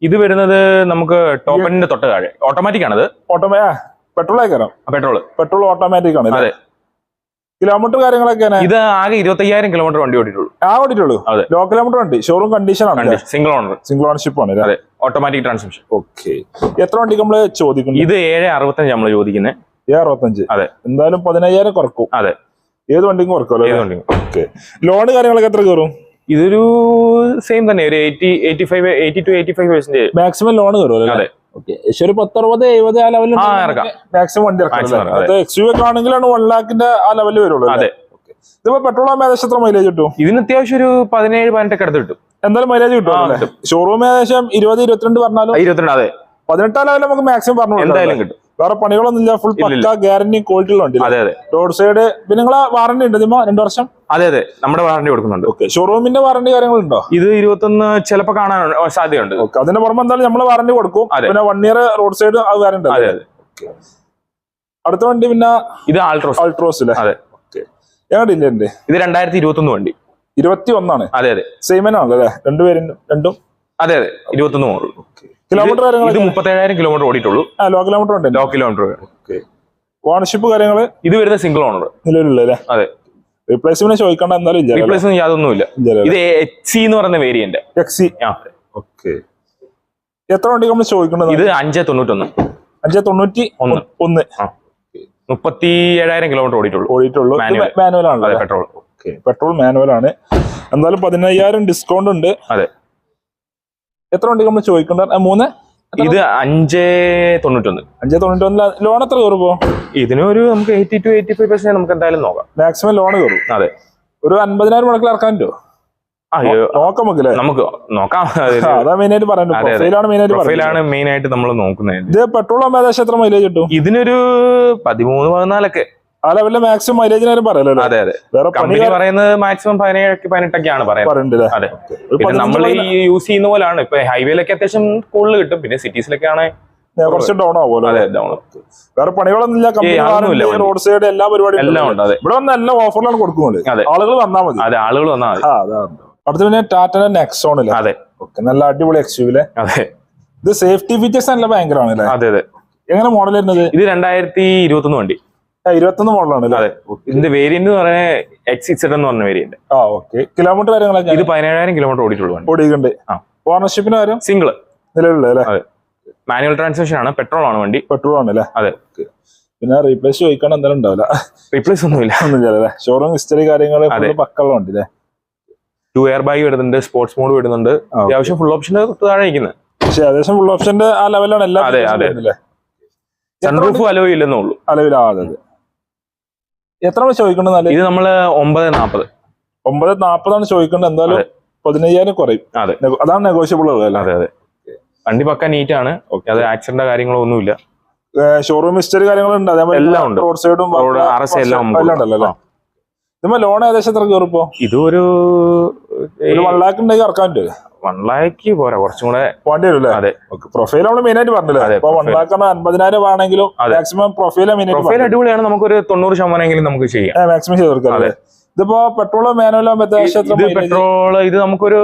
ഇത് വരുന്നത് നമുക്ക് ടോപ്പ് എൻഡിന്റെ തൊട്ട് താഴെ. ഓട്ടോമാറ്റിക് ആണത്. ഓട്ടോമേ പെട്രോൾ കയറാം പെട്രോൾ പെട്രോൾ ഓട്ടോമാറ്റിക് ആണ് അതെ. കിലോമീറ്റർ കാര്യങ്ങളൊക്കെ ഇത് ആകെ ഇരുപത്തി അയ്യായിരം കിലോമീറ്റർ വണ്ടി ഓടിയിട്ടുള്ളൂ. ആ ഓടിയിട്ടുള്ളൂ? അതെ. ലോ കിലോമീറ്റർ വണ്ടി. ഷോറൂം കണ്ടീഷൻ ആണ് സിംഗിൾ ഓണർ സിംഗിൾ ഓണർഷിപ്പ് ആണ് അതെ. ഓട്ടോമാറ്റിക് ട്രാൻസ്മിഷൻ ഓക്കെ എത്ര വണ്ടി നമ്മൾ ചോദിക്കുന്നു ഇത് ഏഴ് അറുപത്തഞ്ച് നമ്മൾ ചോദിക്കുന്നത് ഏഴ് അറുപത്തഞ്ച്. അതെ. എന്തായാലും പതിനയ്യായിരം കുറക്കും. അതെ. ഏത് വണ്ടിക്കും കുറക്കുമല്ലോ ഏത് വണ്ടിക്കും. വണ്ടി ഓക്കെ ലോൺ കാര്യങ്ങളൊക്കെ എത്ര കയറും? ഇതൊരു സെയിം തന്നെ. ഒരു eighty eighty five eighty two eighty five percent maximum loan കയറുമല്ലോ അതെ. ഓക്കെ. പക്ഷെ ഒരു പത്തറുപത് എഴുപത് ആ ലെവലിൽ മാക്സിമം വണ്ടി ഇറക്കാം എക്സ് യു ഒക്കെ ആണെങ്കിലാണ് വൺ ലാഖിന്റെ ആ ലെവലിൽ വരുള്ളൂ? അതെ. ഇതിപ്പോ പെട്രോൾ ആകുമ്പോൾ ഏകദേശം എത്ര മൈലേജ് കിട്ടും? ഇതിന് അത്യാവശ്യം ഒരു പതിനേഴ് പതിനെട്ടൊക്കെ അടുത്ത് കിട്ടും. എന്തായാലും മൈലേജ് കിട്ടും ഷോറൂം ഏകദേശം ഇരുപത് ഇരുപത്തിരണ്ട് പറഞ്ഞാലും ഇരുപത്തിരണ്ട് അതെ. പതിനെട്ടാം ലെവലിൽ നമുക്ക് മാക്സിമം പറഞ്ഞു എന്തായാലും കിട്ടും. വേറെ പണികളൊന്നും ഇല്ല. ഫുൾ പക്കാ ഗ്യാരണ്ടി ക്വാളിറ്റി ഉള്ള വണ്ടി അതെ അതെ. റോഡ് സൈഡ് പിന്നെ നിങ്ങളെ വാറണ്ടി ഉണ്ട് ഇതിമോ രണ്ടു വർഷം? അതെ അതെ. നമ്മുടെ വാറണ്ടി കൊടുക്കുന്നുണ്ട്. ഓക്കെ ഷോറൂമിന്റെ വാറണ്ടി കാര്യങ്ങളുണ്ടോ? ഇത് ഇരുപത്തൊന്ന് ചിലപ്പോൾ കാണാൻ സാധ്യതയുണ്ട്. ഓക്കെ അതിന്റെ പുറമെ എന്തായാലും നമ്മൾ വാറണ്ടി കൊടുക്കും. പിന്നെ വൺ ഇയർ റോഡ് സൈഡ് അത് വാറണ്ടി അതെ അതെ. അടുത്ത വണ്ടി പിന്നെ ഇത് ആൾട്രോസ് ആൾട്രോസ് അല്ലേ അതെ. ഓക്കെ എന്റെ ഇത് രണ്ടായിരത്തി ഇരുപത്തി ഒന്ന് വണ്ടി. ഇരുപത്തി ഒന്നാണ് അതെ. അതെ സെയിം ആണല്ലോ അല്ലേ? രണ്ടുപേരും രണ്ടും? അതെ അതെ. ഇരുപത്തൊന്ന് മോഡൽ. കിലോമീറ്റർ കാര്യങ്ങൾ മുപ്പത്തേഴായിരം കിലോമീറ്റർ ഓടിയിട്ടുള്ളൂ. ലോ കിലോമീറ്റർ ഉണ്ട് ലോ കിലോമീറ്റർ ഓണർഷിപ്പ് കാര്യങ്ങൾ ഇത് വരുന്ന സിംഗിൾ ഓണർ നിലവിലുള്ള അതെ. റീപ്ലേസ്മെന്റ് ചോദിക്കേണ്ട എന്തായാലും ഇല്ല യാതൊന്നും ഇല്ല ഇത് എച്ച് സി എന്ന് പറയുന്ന വേരിയന്റ് എക്സി ആ. ഓക്കെ. എത്ര വണ്ടി നമ്മൾ ചോദിക്കേണ്ടത്? ഇത് അഞ്ച് തൊണ്ണൂറ്റൊന്ന്. അഞ്ച് തൊണ്ണൂറ്റി ഒന്ന്. ഒന്ന്. മുപ്പത്തി ഏഴായിരം കിലോമീറ്റർ ഓടിയിട്ടുള്ളൂ. ഓടിയിട്ടുള്ളൂ. മാനുവൽ ആണ് പെട്രോൾ പെട്രോൾ മാനുവൽ ആണ്. എന്തായാലും പതിനയ്യായിരം ഡിസ്കൗണ്ട് ഉണ്ട്. അതെ. എത്ര വണ്ടി നമ്മൾ ചോദിക്കേണ്ട? മൂന്ന്? ഇത് അഞ്ചേ തൊണ്ണൂറ്റൊന്ന്. അഞ്ചേ തൊണ്ണൂറ്റൊന്നിൽ? ലോൺ എത്ര കയറുമ്പോ ഇതിനൊരു നമുക്ക് eighty two eighty five percent നമുക്ക് എന്തായാലും നോക്കാം. മാക്സിമം ലോൺ കയറും. അതെ. ഒരു അൻപതിനായിരം മുടക്കിൽ ഇറക്കാൻ പറ്റുമോ അയ്യോ നോക്കാം നമുക്കല്ലേ നമുക്ക് നോക്കാം. അതാ മെയിൻ ആയിട്ട് പറയുന്നത്. അതെ, അതെ. പ്രൊഫൈലാണ് മെയിൻ ആയിട്ട് പറയുന്നത്. പ്രൊഫൈലാണ് മെയിൻ ആയിട്ട് നമ്മൾ നോക്കുന്നത്. ഇത് പെട്രോൾ ആകുമ്പോൾ ഏകദേശം എത്ര മൈലേജ് കിട്ടും? ഇതിനൊരു പതിമൂന്ന് പതിനാലൊക്കെ. ആ ലെവലിലെ മാക്സിമം മൈലേജിന് ആരും അല്ലേ? അതെ അതെ. വേറെ പണി കമ്പനി പറയുന്നത് മാക്സിമം പതിനേഴ് പതിനെട്ടൊക്കെയാണ് പറയുന്നത്. പറയണ്ടല്ലേ അതെ. ഒരു പിന്നെ നമ്മൾ ഈ യൂസ് ചെയ്യുന്ന പോലാണ്. ഇപ്പൊ ഹൈവേയിലൊക്കെ അത്യാവശ്യം കൂടുതൽ കിട്ടും. പിന്നെ സിറ്റീസിലൊക്കെ ആണ് കുറച്ച് ഡൗൺ ആവുമല്ലോ അതെ down. വേറെ പണികളൊന്നും ഇല്ല. ഏയ്, അതൊന്നുമില്ല കമ്പനി വണ്ടി. റോഡ് സൈഡ് എല്ലാ പരിപാടിയും എല്ലാം ഉണ്ട് അതെ. ഇവിടെ വന്ന എല്ലാ ഓഫറിലാണ് കൊടുക്കുന്നത്. ആളുകൾ വന്നാൽ മതി. അതെ ആളുകൾ വന്നാൽ മതി. ആ അതാ അടുത്ത പിന്നെ ടാറ്റയുടെ നെക്സോൺ അതെ. ഓക്കെ നല്ല അടിപൊളി എക്സ്യൂവിലെ അതെ. ഇത് സേഫ്റ്റി ഫീച്ചേഴ്സ് നല്ല ഭയങ്കരമാണ് അല്ലേ അതെ അതെ. എങ്ങനെ മോഡൽ വരുന്നത്? ഇത് രണ്ടായിരത്തി ഇരുപത്തൊന്ന് വണ്ടി. ഇരുപത്തൊന്ന് മോഡലാണ് അതെ. ഇതിന്റെ വേരിയന്റ് എന്ന് പറയുന്നത് എക്സ് സിക്സ് എന്ന് പറഞ്ഞ വേരിയന്റ് ആ ഓക്കെ കിലോമീറ്റർ കാര്യങ്ങളൊക്കെ ഇത് പതിനേഴായിരം കിലോമീറ്റർ ഓടിയിട്ടുള്ളൂ ഓടിയിട്ടുണ്ട്. ആ. ഓണർഷിപ്പിന് കാര്യം സിംഗിൾ നിലവിലുള്ള അല്ലേ? മാനുവൽ ട്രാൻസ്മിഷൻ ആണ്. പെട്രോൾ ആണ് വണ്ടി. പെട്രോൾ ആണ് അല്ലേ? അതെ. പിന്നെ റീപ്ലേസ് ചോദിക്കാൻ എന്തായാലും ഉണ്ടാവില്ല. റീപ്ലേസ് ഒന്നുമില്ല. ഒന്നും അല്ലേ? ഷോറൂം ഹിസ്റ്ററി കാര്യങ്ങൾ പക്കള വണ്ടി ഉണ്ട് അല്ലേ? ടു എയർ ബാഗ് വരുന്നുണ്ട് സ്പോർട്സ് മോഡ് വരുന്നുണ്ട്. അത്യാവശ്യം ഫുൾ ഓപ്ഷൻ താഴെ ഇരിക്കുന്നത് പക്ഷെ അത്യാവശ്യം ഫുൾ ഓപ്ഷന്റെ ആ ലെവലാണ് എല്ലാം അതെ, അതെ. സൺറൂഫ് അലോ ഇല്ലെന്നേ ഉള്ളൂ. അലവിലാ അതെ അതെ. എത്ര ചോദിക്കേണ്ടത് നല്ല ഇത് നമ്മൾ ഒമ്പത് നാപ്പത്. ഒമ്പത് നാപ്പതാണ് ചോദിക്കേണ്ടത് എന്തായാലും. പതിനയ്യായിരം കുറയും. അതെ. അതാണ് നെഗോഷ്യബിൾ അതെ അതെ. വണ്ടി പക്ക നീറ്റ് ആണ്. അത് ആക്സിഡന്റ് കാര്യങ്ങളോ ഒന്നുമില്ല. ഷോറൂം ഹിസ്റ്ററി കാര്യങ്ങളുണ്ട്. അതേപോലെ എല്ലാം ഉണ്ട്. റോഡ് സൈഡും എല്ലാം ഉണ്ടല്ലോ അല്ലേ? ലോൺ ഏകദേശം എത്ര കയറിപ്പോ ഇതൊരു വൺ ലാക്ക് ഉണ്ടെങ്കിൽ ഇറക്കാൻ പറ്റും വൺ ലാക്ക് പോരാ കുറച്ചും കൂടെ വേണ്ടി വരും അതെ. പ്രൊഫൈൽ നമ്മൾ മെയിൻ ആയിട്ട് പറഞ്ഞില്ല? അപ്പൊ വൺ. ലാക്ക് അൻപതിനായിരം ആണെങ്കിലും മാക്സിമം പ്രൊഫൈൽ മെയിൻ പ്രൊഫൈൽ അടിപൊളിയാണ് അടിപൊളിയാണ് നമുക്കൊരു തൊണ്ണൂറ് ശതമാനമെങ്കിലും നമുക്ക് ചെയ്യാം. മാക്സിമം ചെയ്ത് കൊടുക്കാം അതെ. ഇതിപ്പോ പെട്രോളോ മാനുവലോ ഇത്? പെട്രോൾ ഇത് നമുക്കൊരു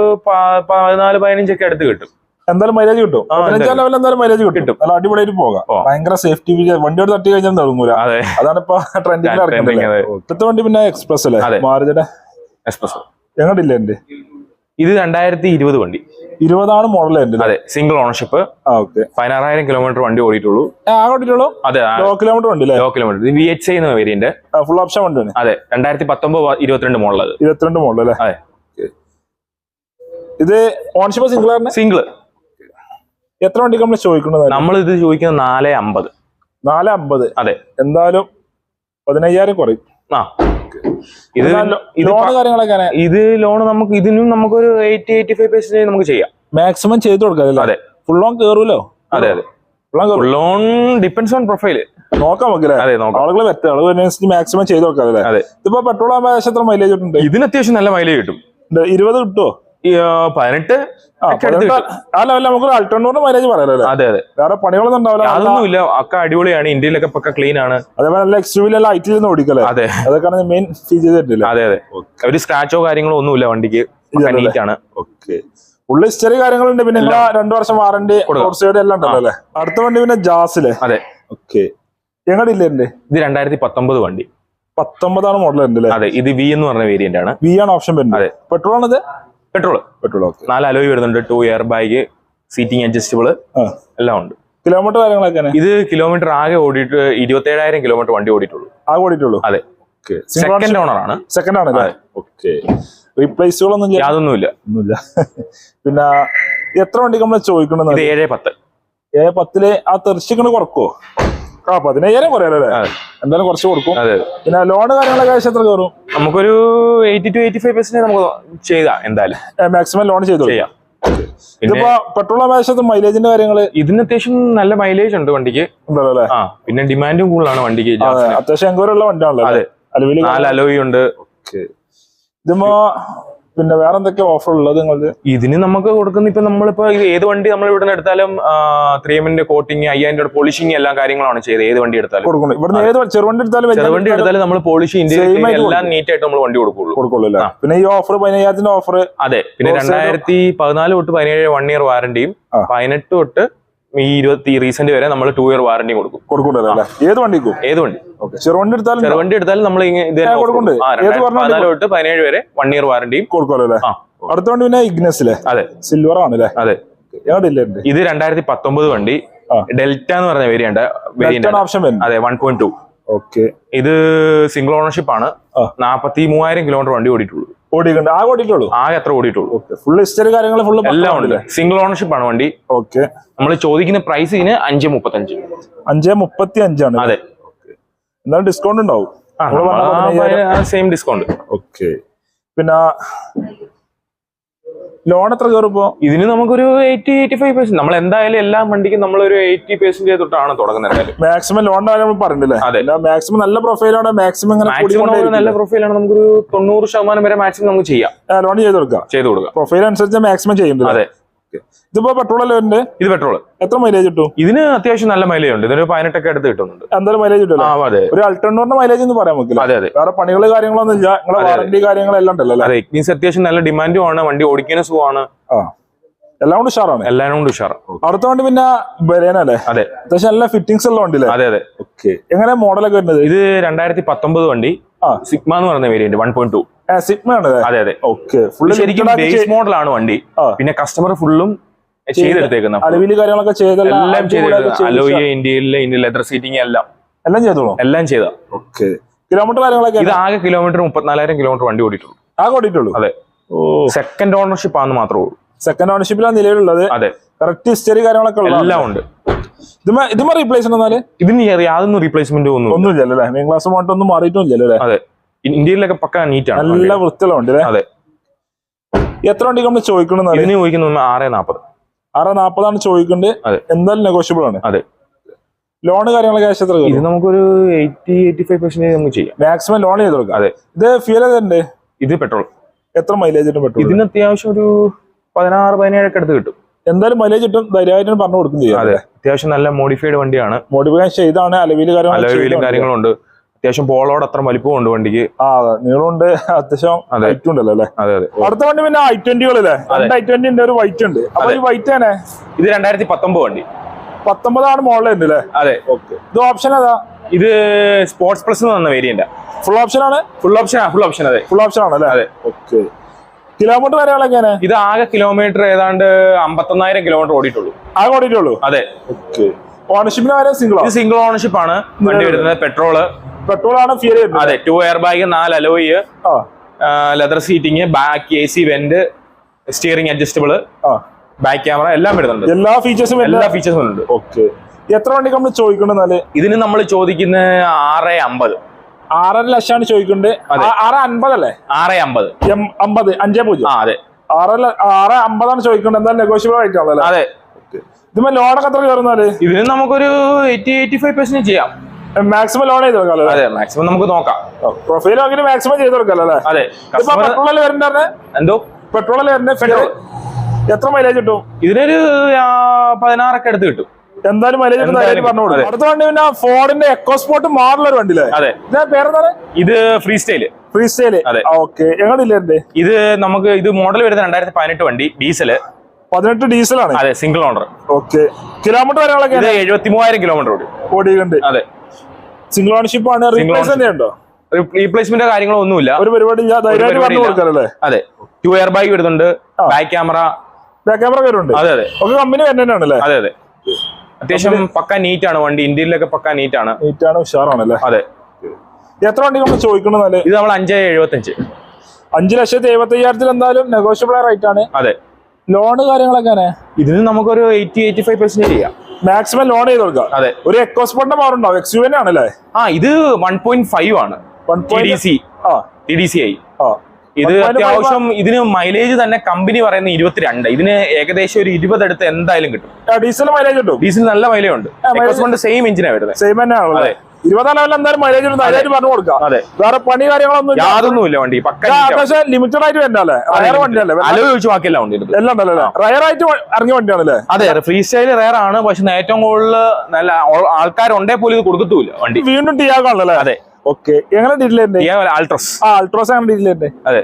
പതിനാല് പതിനഞ്ചൊക്കെ അടുത്ത് കിട്ടും. എന്തായാലും മൈലേജ് കിട്ടും. പതിനഞ്ചാം എന്തായാലും. ലെവൽ എന്തായാലും മൈലേജ് കിട്ടും. അല്ല നല്ല അടിപൊളിയായിട്ട് പോകാം. ഭയങ്കര സേഫ്റ്റി വണ്ടിയോട് തട്ടി കഴിഞ്ഞാൽ തുടങ്ങൂല അതെ. അതാണ് ഇപ്പൊ ട്രെൻഡിങ്ങിൽ ഇറക്കുന്നത്. അടുത്ത വണ്ടി പിന്നെ എക്സ്പ്രസ് അല്ലേ. മാരുതിയുടെ എക്സ്പ്രസ് ഞങ്ങളില്ല എന്റെ ഇത് രണ്ടായിരത്തി ഇരുപത് വണ്ടി. ഇരുപതാണ് മോഡൽ എന്റെ അതെ സിംഗിൾ ഓണർഷിപ്പ് പതിനാറായിരം കിലോമീറ്റർ വണ്ടി ഓടിയിട്ടുള്ളൂ. അതെ ലോ കിലോമീറ്റർ വണ്ടി ലോ കിലോമീറ്റർ വി എച്ച് എന്ന വേരിയന്റ് ഫുൾ ഓപ്ഷൻ വണ്ടി അതെ രണ്ടായിരത്തി പത്തൊമ്പത് ഇരുപത്തിരണ്ട് മോഡൽ ഇരുപത്തിരണ്ട് മോഡൽ അല്ലേ? അതെ. ഇത് ഓണർഷിപ്പ് സിംഗിൾ ആണ് സിംഗിൾ എത്ര വണ്ടി നമ്മൾ ചോദിക്കുന്നത്? നമ്മൾ ഇത് ചോദിക്കുന്നത് നാല് അമ്പത്. നാല് അമ്പത്. അതെ. എന്തായാലും പതിനയ്യായിരം കുറയും. ആ. ഇത് ഇത് ലോൺ കാര്യങ്ങളൊക്കെ ഇത് ലോൺ നമുക്ക് ഇതിനും നമുക്കൊരു എയ്റ്റി എയ്റ്റി ഫൈവ് പെർസെന്റേജ് നമുക്ക് ചെയ്യാം. മാക്സിമം ചെയ്ത് കൊടുക്കാം അതെ. ഫുൾ ലോൺ കയറുമല്ലോ അതെ അതെ. ലോൺ ഡിപ്പെൻസ് ഓൺ പ്രൊഫൈൽ നോക്കാം നോക്കില്ലേ അതെ നോക്കാം. ആളുകൾ അതിനനുസരിച്ച് മാക്സിമം ചെയ്ത് നോക്കാം അതെ. ഇതിപ്പോ പെട്രോൾ ആകുമ്പോൾ ഏകദേശം എത്ര മൈലേജ് കിട്ടുന്നുണ്ട്? ഇതിന് അത്യാവശ്യം നല്ല മൈലേജ് കിട്ടും. ഇരുപത് കിട്ടുമോ പതിനെട്ട്? അല്ല അല്ല നമുക്ക് അൾട്ടണ്ണൂറിന് മൈലേജ് പറയാലോ അതെ അതെ. വേറെ പണികളൊന്നും ഉണ്ടാവില്ല. അതൊന്നുമില്ല ഒക്കെ അടിപൊളിയാണ്. ഇന്ത്യയിലൊക്കെ പക്ക ക്ലീൻ ആണ്. അതേപോലെ നല്ല എക്സ്ട്രീമിലെല്ലാം ലൈറ്റ് നിന്ന് ഓടിക്കല്ലേ? അതെ. അതൊക്കെയാണ് മെയിൻ ഫീച്ചേഴ്സ് ചെയ്തിട്ടില്ല. അതെ അതെ. ഒരു സ്ക്രാച്ചോ കാര്യങ്ങളോ ഒന്നുമില്ല വണ്ടിക്ക്. ആണ്. ഓക്കെ ഉള്ള ഹിസ്റ്ററി കാര്യങ്ങളുണ്ട്. പിന്നെ എല്ലാ രണ്ടു വർഷം വാറണ്ടി സൈഡ് എല്ലാം ഉണ്ടല്ലോ അല്ലേ? അടുത്ത വണ്ടി പിന്നെ ജാസിലെ അതെ. ഓക്കെ ഞങ്ങളുടെ ഇല്ലേ ഇത് രണ്ടായിരത്തി പത്തൊമ്പത് വണ്ടി. പത്തൊമ്പതാണ് മോഡൽ ഉണ്ട് അതെ ഇത് വി എന്ന് പറഞ്ഞ വേരിയന്റ് ആണ്. വി ആണ് ഓപ്ഷൻ വരുന്നത്. പെട്രോൾ പെട്രോൾ ആണിത്? Petrol petrol okay. നാല് അലോയ് വരുന്നുണ്ട് two air bag seating adjustable എല്ലാം ഉണ്ട്. കിലോമീറ്റർ കാര്യങ്ങളൊക്കെ ഇത് കിലോമീറ്റർ ആകെ ഓടിയിട്ട് ഇരുപത്തേഴായിരം കിലോമീറ്റർ വണ്ടി ഓടിയിട്ടുള്ളൂ. ആകെ ഓടിയിട്ടുള്ളൂ? അതെ. സെക്കൻഡ് ഓണർ ആണ്. സെക്കൻഡ് ആണ്. ഓക്കെ. റീപ്ലേസുകളൊന്നും യാതൊന്നുമില്ല. ഒന്നുമില്ല. പിന്നെ എത്ര വണ്ടി നമ്മൾ ചോദിക്കണം ഏഴ് പത്ത്. ഏഴ് പത്തിൽ ആ തെറിച്ചിക്കണ് കുറക്കോ ആ പതിനയ്യായിരം കുറയാലോ അല്ലേ അതെ. എന്തായാലും കുറച്ച് കൊടുക്കും. പിന്നെ ലോണ് കാര്യങ്ങളൊക്കെ ഏകദേശം എത്ര കയറും? നമുക്കൊരു eighty two eighty five percent നമുക്ക് ചെയ്താ എന്തായാലും. മാക്സിമം ലോൺ ചെയ്തു ചെയ്യാം. ഇതിപ്പോ പെട്രോൾ ആവശ്യത്തിന് മൈലേജിന്റെ കാര്യങ്ങൾ? ഇതിന് അത്യാവശ്യം നല്ല മൈലേജ് ഉണ്ട് വണ്ടിക്ക്. പിന്നെ ഡിമാൻഡും കൂടുതലാണ് വണ്ടിക്ക്. അത്യാവശ്യം എങ്കോരുള്ള വണ്ടിയാണല്ലോ അലോയ് ഉണ്ട്. ഇതിപ്പോ പിന്നെ വേറെ എന്തൊക്കെ ഓഫർ ഉള്ളത് നിങ്ങളത് ഇതിന് നമുക്ക് കൊടുക്കുന്ന ഇപ്പൊ നമ്മളിപ്പോ ഏത് വണ്ടി നമ്മൾ ഇവിടെ നിന്ന് എടുത്താലും ത്രീ എമ്മിന്റെ കോട്ടിങ് അയ്യായിരം രൂപ പോളിഷിങ് എല്ലാ കാര്യങ്ങളാണ് ചെയ്ത് ഏത് വണ്ടി എടുത്താലും. കൊടുക്കുന്നത് ഇവിടുന്ന് ഏത് ചെറുവണ്ടി എടുത്താലും ചെറുവണ്ടി എടുത്താലും നമ്മൾ പോളിഷ് ഇന്ത്യയിൽ എല്ലാം നീറ്റ് ആയിട്ട് നമ്മൾ വണ്ടി കൊടുക്കുള്ളൂ. കൊടുക്കുള്ളൂ പിന്നെ ഈ ഓഫർ പതിനയ്യായിരത്തിന്റെ ഓഫർ അതെ. പിന്നെ രണ്ടായിരത്തി പതിനാല് തൊട്ട് പതിനേഴ് വൺ ഇയർ വാറണ്ടിയും. പതിനെട്ട് തൊട്ട് ഈ ഇരുപത്തി റീസെന്റ് വരെ നമ്മൾ ടു ഇയർ വാറണ്ടി കൊടുക്കും. കൊടുക്കുള്ളൂ ഏത് വണ്ടിക്കും? ഏത് വണ്ടി? ചെറുവണ്ടി എടുത്താലും ചെറുവണ്ടി എടുത്താലും നമ്മൾ പതിനാല് തൊട്ട് പതിനേഴ് വരെ വൺ ഇയർ വാറണ്ടിയും കൊടുക്കുമല്ലോ അല്ലേ? അടുത്ത വണ്ടി പിന്നെ ഇഗ്നസിലെ അതെ. സിൽവർ ആണ് അല്ലേ അതെ. ഇത് രണ്ടായിരത്തി പത്തൊമ്പത് വണ്ടി. ഡെൽറ്റ എന്ന് പറഞ്ഞ വേരിയന്റ് വേരിയന്റ് ഓപ്ഷൻ അതെ വൺ പോയിന്റ് ടു ഓക്കെ ഇത് സിംഗിൾ ഓണർഷിപ്പ് ആണ്. നാപ്പത്തി മൂവായിരം കിലോമീറ്റർ വണ്ടി ഓടിയിട്ടുള്ളൂ. ഓടിയിട്ടുണ്ട്. ആ ഓടിയിട്ടുള്ളൂ? ആകെ എത്ര ഓടിയിട്ടുള്ളൂ. ഫുൾ ഹിസ്റ്ററി കാര്യങ്ങൾ ഫുൾ എല്ലാം ഉണ്ട്. സിംഗിൾ ഓണർഷിപ്പ് ആണ് വണ്ടി. ഓക്കെ നമ്മൾ ചോദിക്കുന്ന പ്രൈസ് ഇതിന് അഞ്ച് മുപ്പത്തി അഞ്ച് അഞ്ച് മുപ്പത്തി അഞ്ചാണ് അതെ. എന്നാലും ഡിസ്കൗണ്ട് ഉണ്ടാവും. സെയിം ഡിസ്കൗണ്ട് ഓക്കെ പിന്നെ ലോൺ എത്ര കയറുമ്പോ? ഇതിന് നമുക്കൊരു എയ്റ്റി എയ്റ്റി ഫൈവ് പെർസെന്റ് നമ്മൾ എന്തായാലും എല്ലാ വണ്ടിക്കും നമ്മളൊരു എയ്റ്റി പെർസെന്റ് തൊട്ടാണ് തുടങ്ങുന്നത് മാക്സിമം ലോണിന്റെ കാര്യം പറഞ്ഞില്ലേ അതെ. മാക്സിമം നല്ല പ്രൊഫൈലാണ് മാക്സിമം നല്ല പ്രൊഫൈലാണ് നമുക്കൊരു തൊണ്ണൂറ് ശതമാനം വരെ മാക്സിമം നമുക്ക് ചെയ്യാം. ലോൺ ചെയ്ത് കൊടുക്കാം. ചെയ്ത് കൊടുക്കാം. പ്രൊഫൈൽ അനുസരിച്ച് മാക്സിമം ചെയ്യുന്നത് അതെ. ഇതിപ്പോ പെട്രോൾ അല്ലേ ഇത് പെട്രോൾ എത്ര മൈലേജ് കിട്ടും? ഇതിന് അത്യാവശ്യം നല്ല മൈലേജ് ഉണ്ട്. ഇതിന് പതിനെട്ടൊക്കെ അടുത്ത് കിട്ടുന്നുണ്ട്. എന്തായാലും മൈലേജ് കിട്ടുമല്ലോ അതെ. ഒരു അൾട്ടണ്ണൂറിന്റെ മൈലേജ് എന്ന് പറയാൻ പറ്റില്ല അതെ അതെ. വേറെ പണികൾ കാര്യങ്ങളൊന്നും ഇല്ല. നിങ്ങളെ വാറന്റി. വാറണ്ടി കാര്യങ്ങളെല്ലാം ഉണ്ടല്ലോ അതെ ഇഗ്നീസ് അത്യാവശ്യം നല്ല ഡിമാൻഡും ആണ്. വണ്ടി ഓടിക്കുന്ന സുഖമാണ്. ആ. എല്ലാം കൊണ്ട് ഉഷാറാണ്. എല്ലാം കൊണ്ട് ഉഷാറാണ്. അടുത്ത വണ്ടി പിന്നെ ബലേന അല്ലേ? അതെ. അത്യാവശ്യം എല്ലാ ഫിറ്റിംഗ്സ് ഉള്ള വണ്ടിയില്ലേ? അതെ അതെ. ഓക്കെ. എങ്ങനെ മോഡലൊക്കെ വരുന്നത്? ഇത് രണ്ടായിരത്തി പത്തൊമ്പത് വണ്ടി. ആ. സിഗ്മ എന്ന് പറയുന്ന വേരിയന്റ് വൺ പോയിന്റ് ടു ആണ് അതെ അതെ. ഓക്കെ ശരിക്കും ബേസ് മോഡലാണ് വണ്ടി. പിന്നെ കസ്റ്റമർ ഫുള്ളും ചെയ്തെടുത്തേക്കുന്ന. അലവിൽ കാര്യങ്ങളൊക്കെ എല്ലാം അലോയ ഇന്ത്യയിലെ ഇന്ത്യ ലെതർ സീറ്റിംഗ് എല്ലാം. എല്ലാം ചെയ്തോളൂ? എല്ലാം ചെയ്ത. ഓക്കെ കിലോമീറ്റർ കാര്യങ്ങളൊക്കെ ഇത് ആകെ കിലോമീറ്റർ മുപ്പത്തിനാലായിരം കിലോമീറ്റർ വണ്ടി ഓടിയിട്ടുള്ളൂ. ആകെ ഓടിയിട്ടുള്ളൂ? അതെ. ഓ. സെക്കൻഡ് ഓണർഷിപ്പ് ആണെന്ന് മാത്രമേ ഉള്ളൂ. സെക്കൻഡ് ഓണർഷിപ്പിലാണ് നിലവിലുള്ളത്? അതെ. കറക്റ്റ് ഹിസ്റ്ററി കാര്യങ്ങളൊക്കെ എല്ലാം ഉണ്ട്. ഇതുമ റീപ്ലേസ്മെന്റ് റീപ്ലേസ് എന്നാൽ? ഇതിന് യാതൊന്നും റീപ്ലേസ്മെന്റ് ഒന്നും ഒന്നുമില്ലല്ലോ മെയിൻ ക്ലാസ് മോട്ടൊന്നും മാറിയിട്ടില്ലല്ലോ അല്ലേ? അതെ. ഇന്ത്യയിലൊക്കെ പക്ക നീറ്റാണ് നല്ല വൃത്തിയുണ്ട് അതെ. എത്ര വണ്ടി നമ്മൾ ചോദിക്കണം ഇതിന് ചോദിക്കുന്നത് ആറ് നാപ്പത്. ആറ് നാപ്പതാണ് ചോദിക്കുന്നത് അതെ. എന്തായാലും നെഗോഷ്യബിൾ ആണ്. അതെ. ലോൺ കാര്യങ്ങളൊക്കെ ക്യാഷ് എത്ര ഇത് നമുക്കൊരു എയ്റ്റി എയ്റ്റി ഫൈവ് പെർസെന്റേജ് നമുക്ക് ചെയ്യാം. മാക്സിമം ലോൺ ചെയ്ത് കൊടുക്കാം. അതെ. ഇത് ഫ്യൂൽ ഏതുണ്ട് ഇത് പെട്രോൾ എത്ര മൈലേജ് പെട്രോൾ ഇതിന് അത്യാവശ്യം ഒരു പതിനാറ് പതിനേഴൊക്കെ അടുത്ത് കിട്ടും. എന്തായാലും മൈലേജ് കിട്ടും. ധൈര്യമായിട്ട് പറഞ്ഞു കൊടുക്കും ചെയ്യാം. അതെ. അത്യാവശ്യം നല്ല മോഡിഫൈഡ് വണ്ടിയാണ്. മോഡിഫിക്കേഷൻ ചെയ്താണ്. അലവിൽ കാര്യങ്ങളും കാര്യങ്ങളുണ്ട്. അത്യാവശ്യം പോളോട് അത്ര വലിപ്പമുണ്ട് വണ്ടിക്ക്. ആ നീളമുണ്ട് അത്യാവശ്യം അതെ. ഹൈറ്റ് ഉണ്ടല്ലോ അല്ലേ? അതെ അതെ. അടുത്ത വണ്ടി പിന്നെ ഐ ട്വന്റികളല്ലേ രണ്ട് ഐ ട്വന്റി ഉണ്ട് ഒരു വൈറ്റ് ഉണ്ട്. അപ്പൊ അതെ. ഈ വൈറ്റ് തന്നെ? ഇത് രണ്ടായിരത്തി പത്തൊമ്പത് വണ്ടി. പത്തൊമ്പതാണ് മോളിൽ ഉണ്ട് അല്ലേ? അതെ ഓക്കെ. ഇത് ഓപ്ഷൻ അതാ ഇത് സ്പോർട്സ് പ്ലസ് എന്ന് പറഞ്ഞ വേരിയന്റ് ഫുൾ ഓപ്ഷൻ ആണ്? ഫുൾ ഓപ്ഷൻ ഫുൾ ഓപ്ഷൻ അതെ. ഫുൾ ഓപ്ഷൻ ആണ് അല്ലേ അതെ. ഓക്കെ. കിലോമീറ്റർ വരെയാണ് ഇത് ആകെ കിലോമീറ്റർ ഏതാണ്ട് അമ്പത്തൊന്നായിരം കിലോമീറ്റർ ഓടിയിട്ടുള്ളൂ. ആകെ ഓടിയിട്ടുള്ളൂ? അതെ. ഓക്കെ. ഓണർഷിപ്പിന് വരെ സിംഗിൾ സിംഗിൾ ഓണർഷിപ്പ് ആണ്? വണ്ടി വരുന്നത് പെട്രോൾ പെട്രോൾ ആണ് ഫിയർ അതെ ടു എയർ ബാഗ് നാല് alloy leather seating back A C vent steering adjustable back camera എല്ലാം വരുന്നുണ്ട്. എല്ലാ ഫീച്ചേഴ്സും എല്ലാ ഫീച്ചേഴ്സും ഉണ്ട്. ഓക്കെ. എത്ര വണ്ടി നമ്മൾ ചോദിക്കുന്നത് ഇതിന് നമ്മൾ ചോദിക്കുന്ന ആറ് അമ്പത്. ആറര ലക്ഷമാണ് ചോദിക്കുന്നത് ആറ് അൻപത് അല്ലേ? ആറ് അമ്പത്. അമ്പത് അഞ്ചേ പൂജ്യം. ആ അതെ. ആറ് ആറ് അമ്പതാണ് ചോദിക്കുന്നത് എന്തായാലും നെഗോഷ്യബിൾ ആയിട്ടാണല്ലോ അതെ. ഇതിപ്പോ ലോണൊക്കെ എത്ര കയറുന്നാൽ ഇതിന് നമുക്കൊരു എയ്റ്റി എയ്റ്റി ഫൈവ് പെർസെന്റ് ചെയ്യാം. മാക്സിമം ലോൺ ചെയ്ത് കൊടുക്കാല്ലോ അതെ മാക്സിമം നമുക്ക് നോക്കാം. പ്രൊഫൈൽ അങ്ങനെ മാക്സിമം ചെയ്ത് കൊടുക്കാല്ലോ അല്ലേ? അതെ കസ്റ്റമർ പെട്രോളിൽ വരുന്നുണ്ട് എന്തോ? പെട്രോളിൽ വരുന്ന എത്ര മൈലേജ് കിട്ടും? ഇതിനൊരു പതിനാറൊക്കെ എടുത്ത് കിട്ടും. എന്തായാലും മൈലേജ് പറഞ്ഞോളൂ അടുത്ത വണ്ടി പിന്നെ ഫോർഡിന്റെ എക്കോസ്പോർട്ട് മാറുള്ള വണ്ടിയില്ലേ? അതെ. ഇതാ പേരെന്താണ് ഇത് ഫ്രീ സ്റ്റൈൽ ഫ്രീ സ്റ്റൈൽ അതെ. ഓക്കെ എങ്ങനെയില്ലേ ഇത്? നമുക്ക് ഇത് മോഡൽ വരുന്ന രണ്ടായിരത്തി പതിനെട്ട് വണ്ടി ഡീസൽ പതിനെട്ട് ഡീസലാണ് അതെ സിംഗിൾ ഓണർ ഓക്കെ കിലോമീറ്റർ വരെ ഇത് എഴുപത്തി മൂവായിരം കിലോമീറ്റർ ഓടി. ഓടിയുണ്ട് അതെ. സിംഗിൾ ഓണർഷിപ്പ് ആണ്. റീപ്ലേസ്. തന്നെയുണ്ടോ? റീപ്ലേസ്മെന്റ് കാര്യങ്ങളൊന്നുമില്ല. ഒരു പരിപാടി ധൈര്യമായിട്ട് പറഞ്ഞു പരിപാടിയില്ല. കൊടുക്കാറല്ലേ അതെ. ടു എയർ ബാഗ് വരുന്നുണ്ട്. ബാക്ക് ക്യാമറ ബാക്ക് ക്യാമറ വരുന്നുണ്ട്. അതെ അതെ. ഒക്കെ കമ്പനി തന്നെയാണല്ലേ അതെ അതെ. അത്യാവശ്യം പക്ക നീറ്റ് ആണ്. വണ്ടി ഇന്ത്യയിലൊക്കെ പക്ക നീറ്റ് ആണ്. നീറ്റ് ആണ് ഉഷാറാണല്ലേ? അതെ. എത്ര വണ്ടി നമ്മൾ ചോദിക്കണമെന്നല്ലേ ഇത് നമ്മൾ അഞ്ച് എഴുപത്തഞ്ച്. അഞ്ച് ലക്ഷത്തി എഴുപത്തി അയ്യായിരത്തിൽ എന്തായാലും നെഗോഷ്യബിൾ റേറ്റ് ആണ്. അതെ. ലോണ് കാര്യങ്ങളൊക്കെ ഇതിന് നമുക്കൊരു എയ്റ്റി എയ്റ്റി ഫൈവ് പെർസെന്റ് ചെയ്യാം. മാക്സിമം ലോൺ ചെയ്ത് കൊടുക്കുക. അതെ. ഒരു എക്കോസ്പോർട്ടിന്റെ പവർ ഉണ്ടാവും. എക്സ് യു എൻ ആണല്ലേ? ആ ഇത് വൺ പോയിന്റ് ഫൈവ് ആണ്. വൺ ടി ഡി സി ആ. ടി ഡി ആ. ഇത് അത്യാവശ്യം ഇതിന് മൈലേജ് തന്നെ കമ്പനി പറയുന്ന ഇരുപത്തിരണ്ട്. ഇതിന് ഏകദേശം ഒരു ഇരുപത് അടുത്ത് എന്തായാലും കിട്ടും. ഡീസൽ മൈലേജ് കിട്ടും. ഡീസൽ നല്ല മൈലേജ് ഉണ്ട്. സെയിം എഞ്ചിനാണ് വരുന്നത്. സെയിം തന്നെ. ഇരുപതാം ലെവലിൽ എന്തായാലും മൈലേജ് ധൈര്യമായിട്ട് പറഞ്ഞു കൊടുക്കാം. വേറെ പണി കാര്യങ്ങളൊന്നും. യാതൊന്നുമില്ല വണ്ടി. പക്ഷേ ലിമിറ്റഡ് ആയിട്ട് വരണ്ടല്ലേ റയർ വണ്ടിയല്ലേ ചോദിച്ചു ബാക്കിയെല്ലാം ഇതിനകത്ത്. എല്ലാം ഉണ്ടല്ലോ? റയർ ആയിട്ട് ഇറങ്ങിയ വണ്ടിയാണല്ലേ? അതെ ഫ്രീ സ്റ്റൈൽ റയർ ആണ്. പക്ഷെ ഏറ്റവും കൂടുതൽ നല്ല ആൾക്കാരുണ്ടേ പോലും ഇത് കൊടുക്കത്തൂല വണ്ടി. വീണ്ടും ടിയാകാണല്ലേ അതെ. ഓക്കെ എങ്ങനെ ഡീറ്റെയിൽ ആൾട്രസ് ആ അൾട്രോസ് അങ്ങനെ ഡീറ്റെയിൽ അതെ.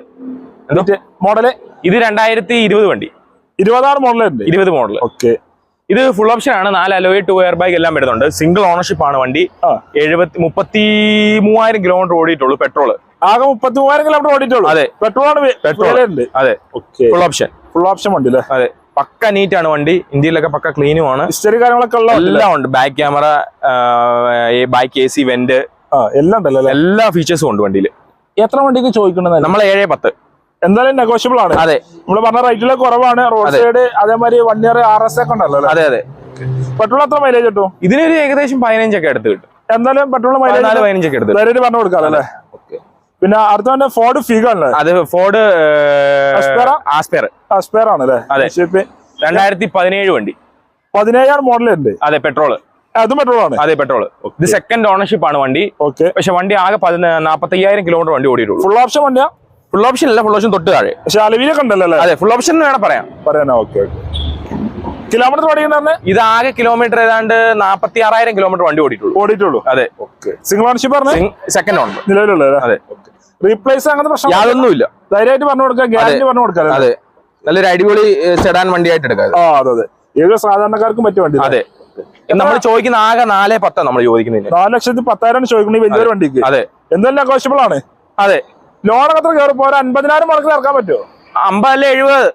മോഡൽ ഇത് രണ്ടായിരത്തി ഇരുപത് വണ്ടി. ഇരുപതാറ് മോഡലുണ്ട് ഇരുപത് മോഡൽ ഓക്കെ ഇത് ഫുൾ ഓപ്ഷൻ ആണ്. നാല് അലോയ് ടു എയർ ബാഗ് എല്ലാം വരുന്നുണ്ട്. സിംഗിൾ ഓണർഷിപ്പ് ആണ് വണ്ടി. എഴുപത്തി മുപ്പത്തി മൂവായിരം കിലോമീറ്റർ ഓടിയിട്ടുള്ളൂ പെട്രോൾ ആകെ മുപ്പത്തി മൂവായിരം കിലോമീറ്റർ ഓടിയിട്ടുള്ളൂ? അതെ. പെട്രോൾ ആണ്. അതെ. Okay full option full option വണ്ടി അല്ലേ? അതെ. പക്ക നീറ്റ് ആണ് വണ്ടി. ഇന്ത്യയിലൊക്കെ പക്ക ക്ലീനും ആണ്. ഹിസ്റ്ററി കാര്യങ്ങളൊക്കെ ഉള്ള എല്ലാം ഉണ്ട്. Back camera back A C vent എല്ലാം ഉണ്ടല്ലോ എല്ലാ ഫീച്ചേഴ്സും ഉണ്ട് വണ്ടിയിൽ എത്ര വണ്ടിക്ക് ചോദിക്കുന്നത് നമ്മൾ ഏഴ് പത്ത്. എന്തായാലും നെഗോഷ്യബിൾ ആണ്. അതെ. നമ്മൾ പറഞ്ഞ റേറ്റിലെ കുറവാണ്. റോഡ് സൈഡ് അതേമാതിരി വൺ ഇയർ ആർ എസ് ഒക്കെ ഉണ്ടല്ലോ അതെ അതെ. പെട്രോൾ എത്ര മൈലേജ് കിട്ടും? ഇതിനൊരു ഏകദേശം പതിനഞ്ചൊക്കെ എടുത്ത് കിട്ടും. എന്തായാലും പെട്രോൾ മൈലേജ് പതിനഞ്ചൊക്കെ എടുത്ത് ധൈര്യമായിട്ട് പറഞ്ഞു കൊടുക്കാം അല്ലേ? പിന്നെ അടുത്ത തന്നെ ഫോർഡ് ഫിഗ അല്ലേ? അതെ ഫോർഡ് Aspera? ആസ്പെയർ ആണല്ലേ അതെ. രണ്ടായിരത്തി പതിനേഴ് വണ്ടി. പതിനേഴായിരം മോഡൽ ഉണ്ട് അതെ പെട്രോൾ അതും പെട്രോൾ ആണ്. അതെ പെട്രോൾ ഇത് സെക്കൻഡ് ഓണർഷിപ്പ് ആണ് വണ്ടി. ഓക്കെ പക്ഷെ വണ്ടി ആകെ നാപ്പത്തി അയ്യായിരം കിലോമീറ്റർ വണ്ടി ഓടിയിട്ടുള്ളൂ. ഫുൾ ഓപ്ഷൻ വണ്ടിയാ? ഫുൾ ഓപ്ഷൻ അല്ല ഫുൾ ഓപ്ഷൻ തൊട്ട് താഴെ. പക്ഷെ അലവിലൊക്കെ ഉണ്ടല്ലോ അതെ ഫുൾ ഓപ്ഷൻ എന്ന് വേണം പറയാം. പറയാനാ ഓക്കെ കിലോമീറ്റർ ഓടിക്കുന്ന ഇത് ആകെ കിലോമീറ്റർ ഏതാണ്ട് നാപ്പത്തി ആറായിരം കിലോമീറ്റർ വണ്ടി ഓടിയിട്ടുള്ളൂ. ഓടിയിട്ടുള്ളൂ? അതെ. ഓക്കെ സിംഗിൾ ഓണർഷിപ്പ് പറഞ്ഞു സെക്കൻഡ് ഓണർ നിലവിലുള്ള അതെ. റീപ്ലേസ് അങ്ങനത്തെ പ്രശ്നം യാതൊന്നുമില്ല. ധൈര്യമായിട്ട് പറഞ്ഞു കൊടുക്കാം ഗ്യാരണ്ടി പറഞ്ഞു കൊടുക്കാം അതെ. നല്ലൊരു അടിപൊളി സെഡാൻ വണ്ടിയായിട്ട് എടുക്കാം. ആ അതെ അതെ. ഏത് സാധാരണക്കാർക്കും പറ്റിയ വണ്ടി അതെ. നമ്മൾ ചോദിക്കുന്ന ആകെ നാല് പത്ത് നമ്മൾ ചോദിക്കുന്നത് നാല് ലക്ഷത്തി പത്തായിരം ചോദിക്കുന്നത് വലിയൊരു വണ്ടിക്ക്. അതെ. എന്തെല്ലാം നെഗോഷ്യബിൾ ആണ്? അതെ. എത്ര കയറിപ്പോ ഒരു അൻപതിനായിരം മുടക്കിൽ ഇറക്കാൻ പറ്റുമോ? അമ്പതല്ലേ എഴുപത്.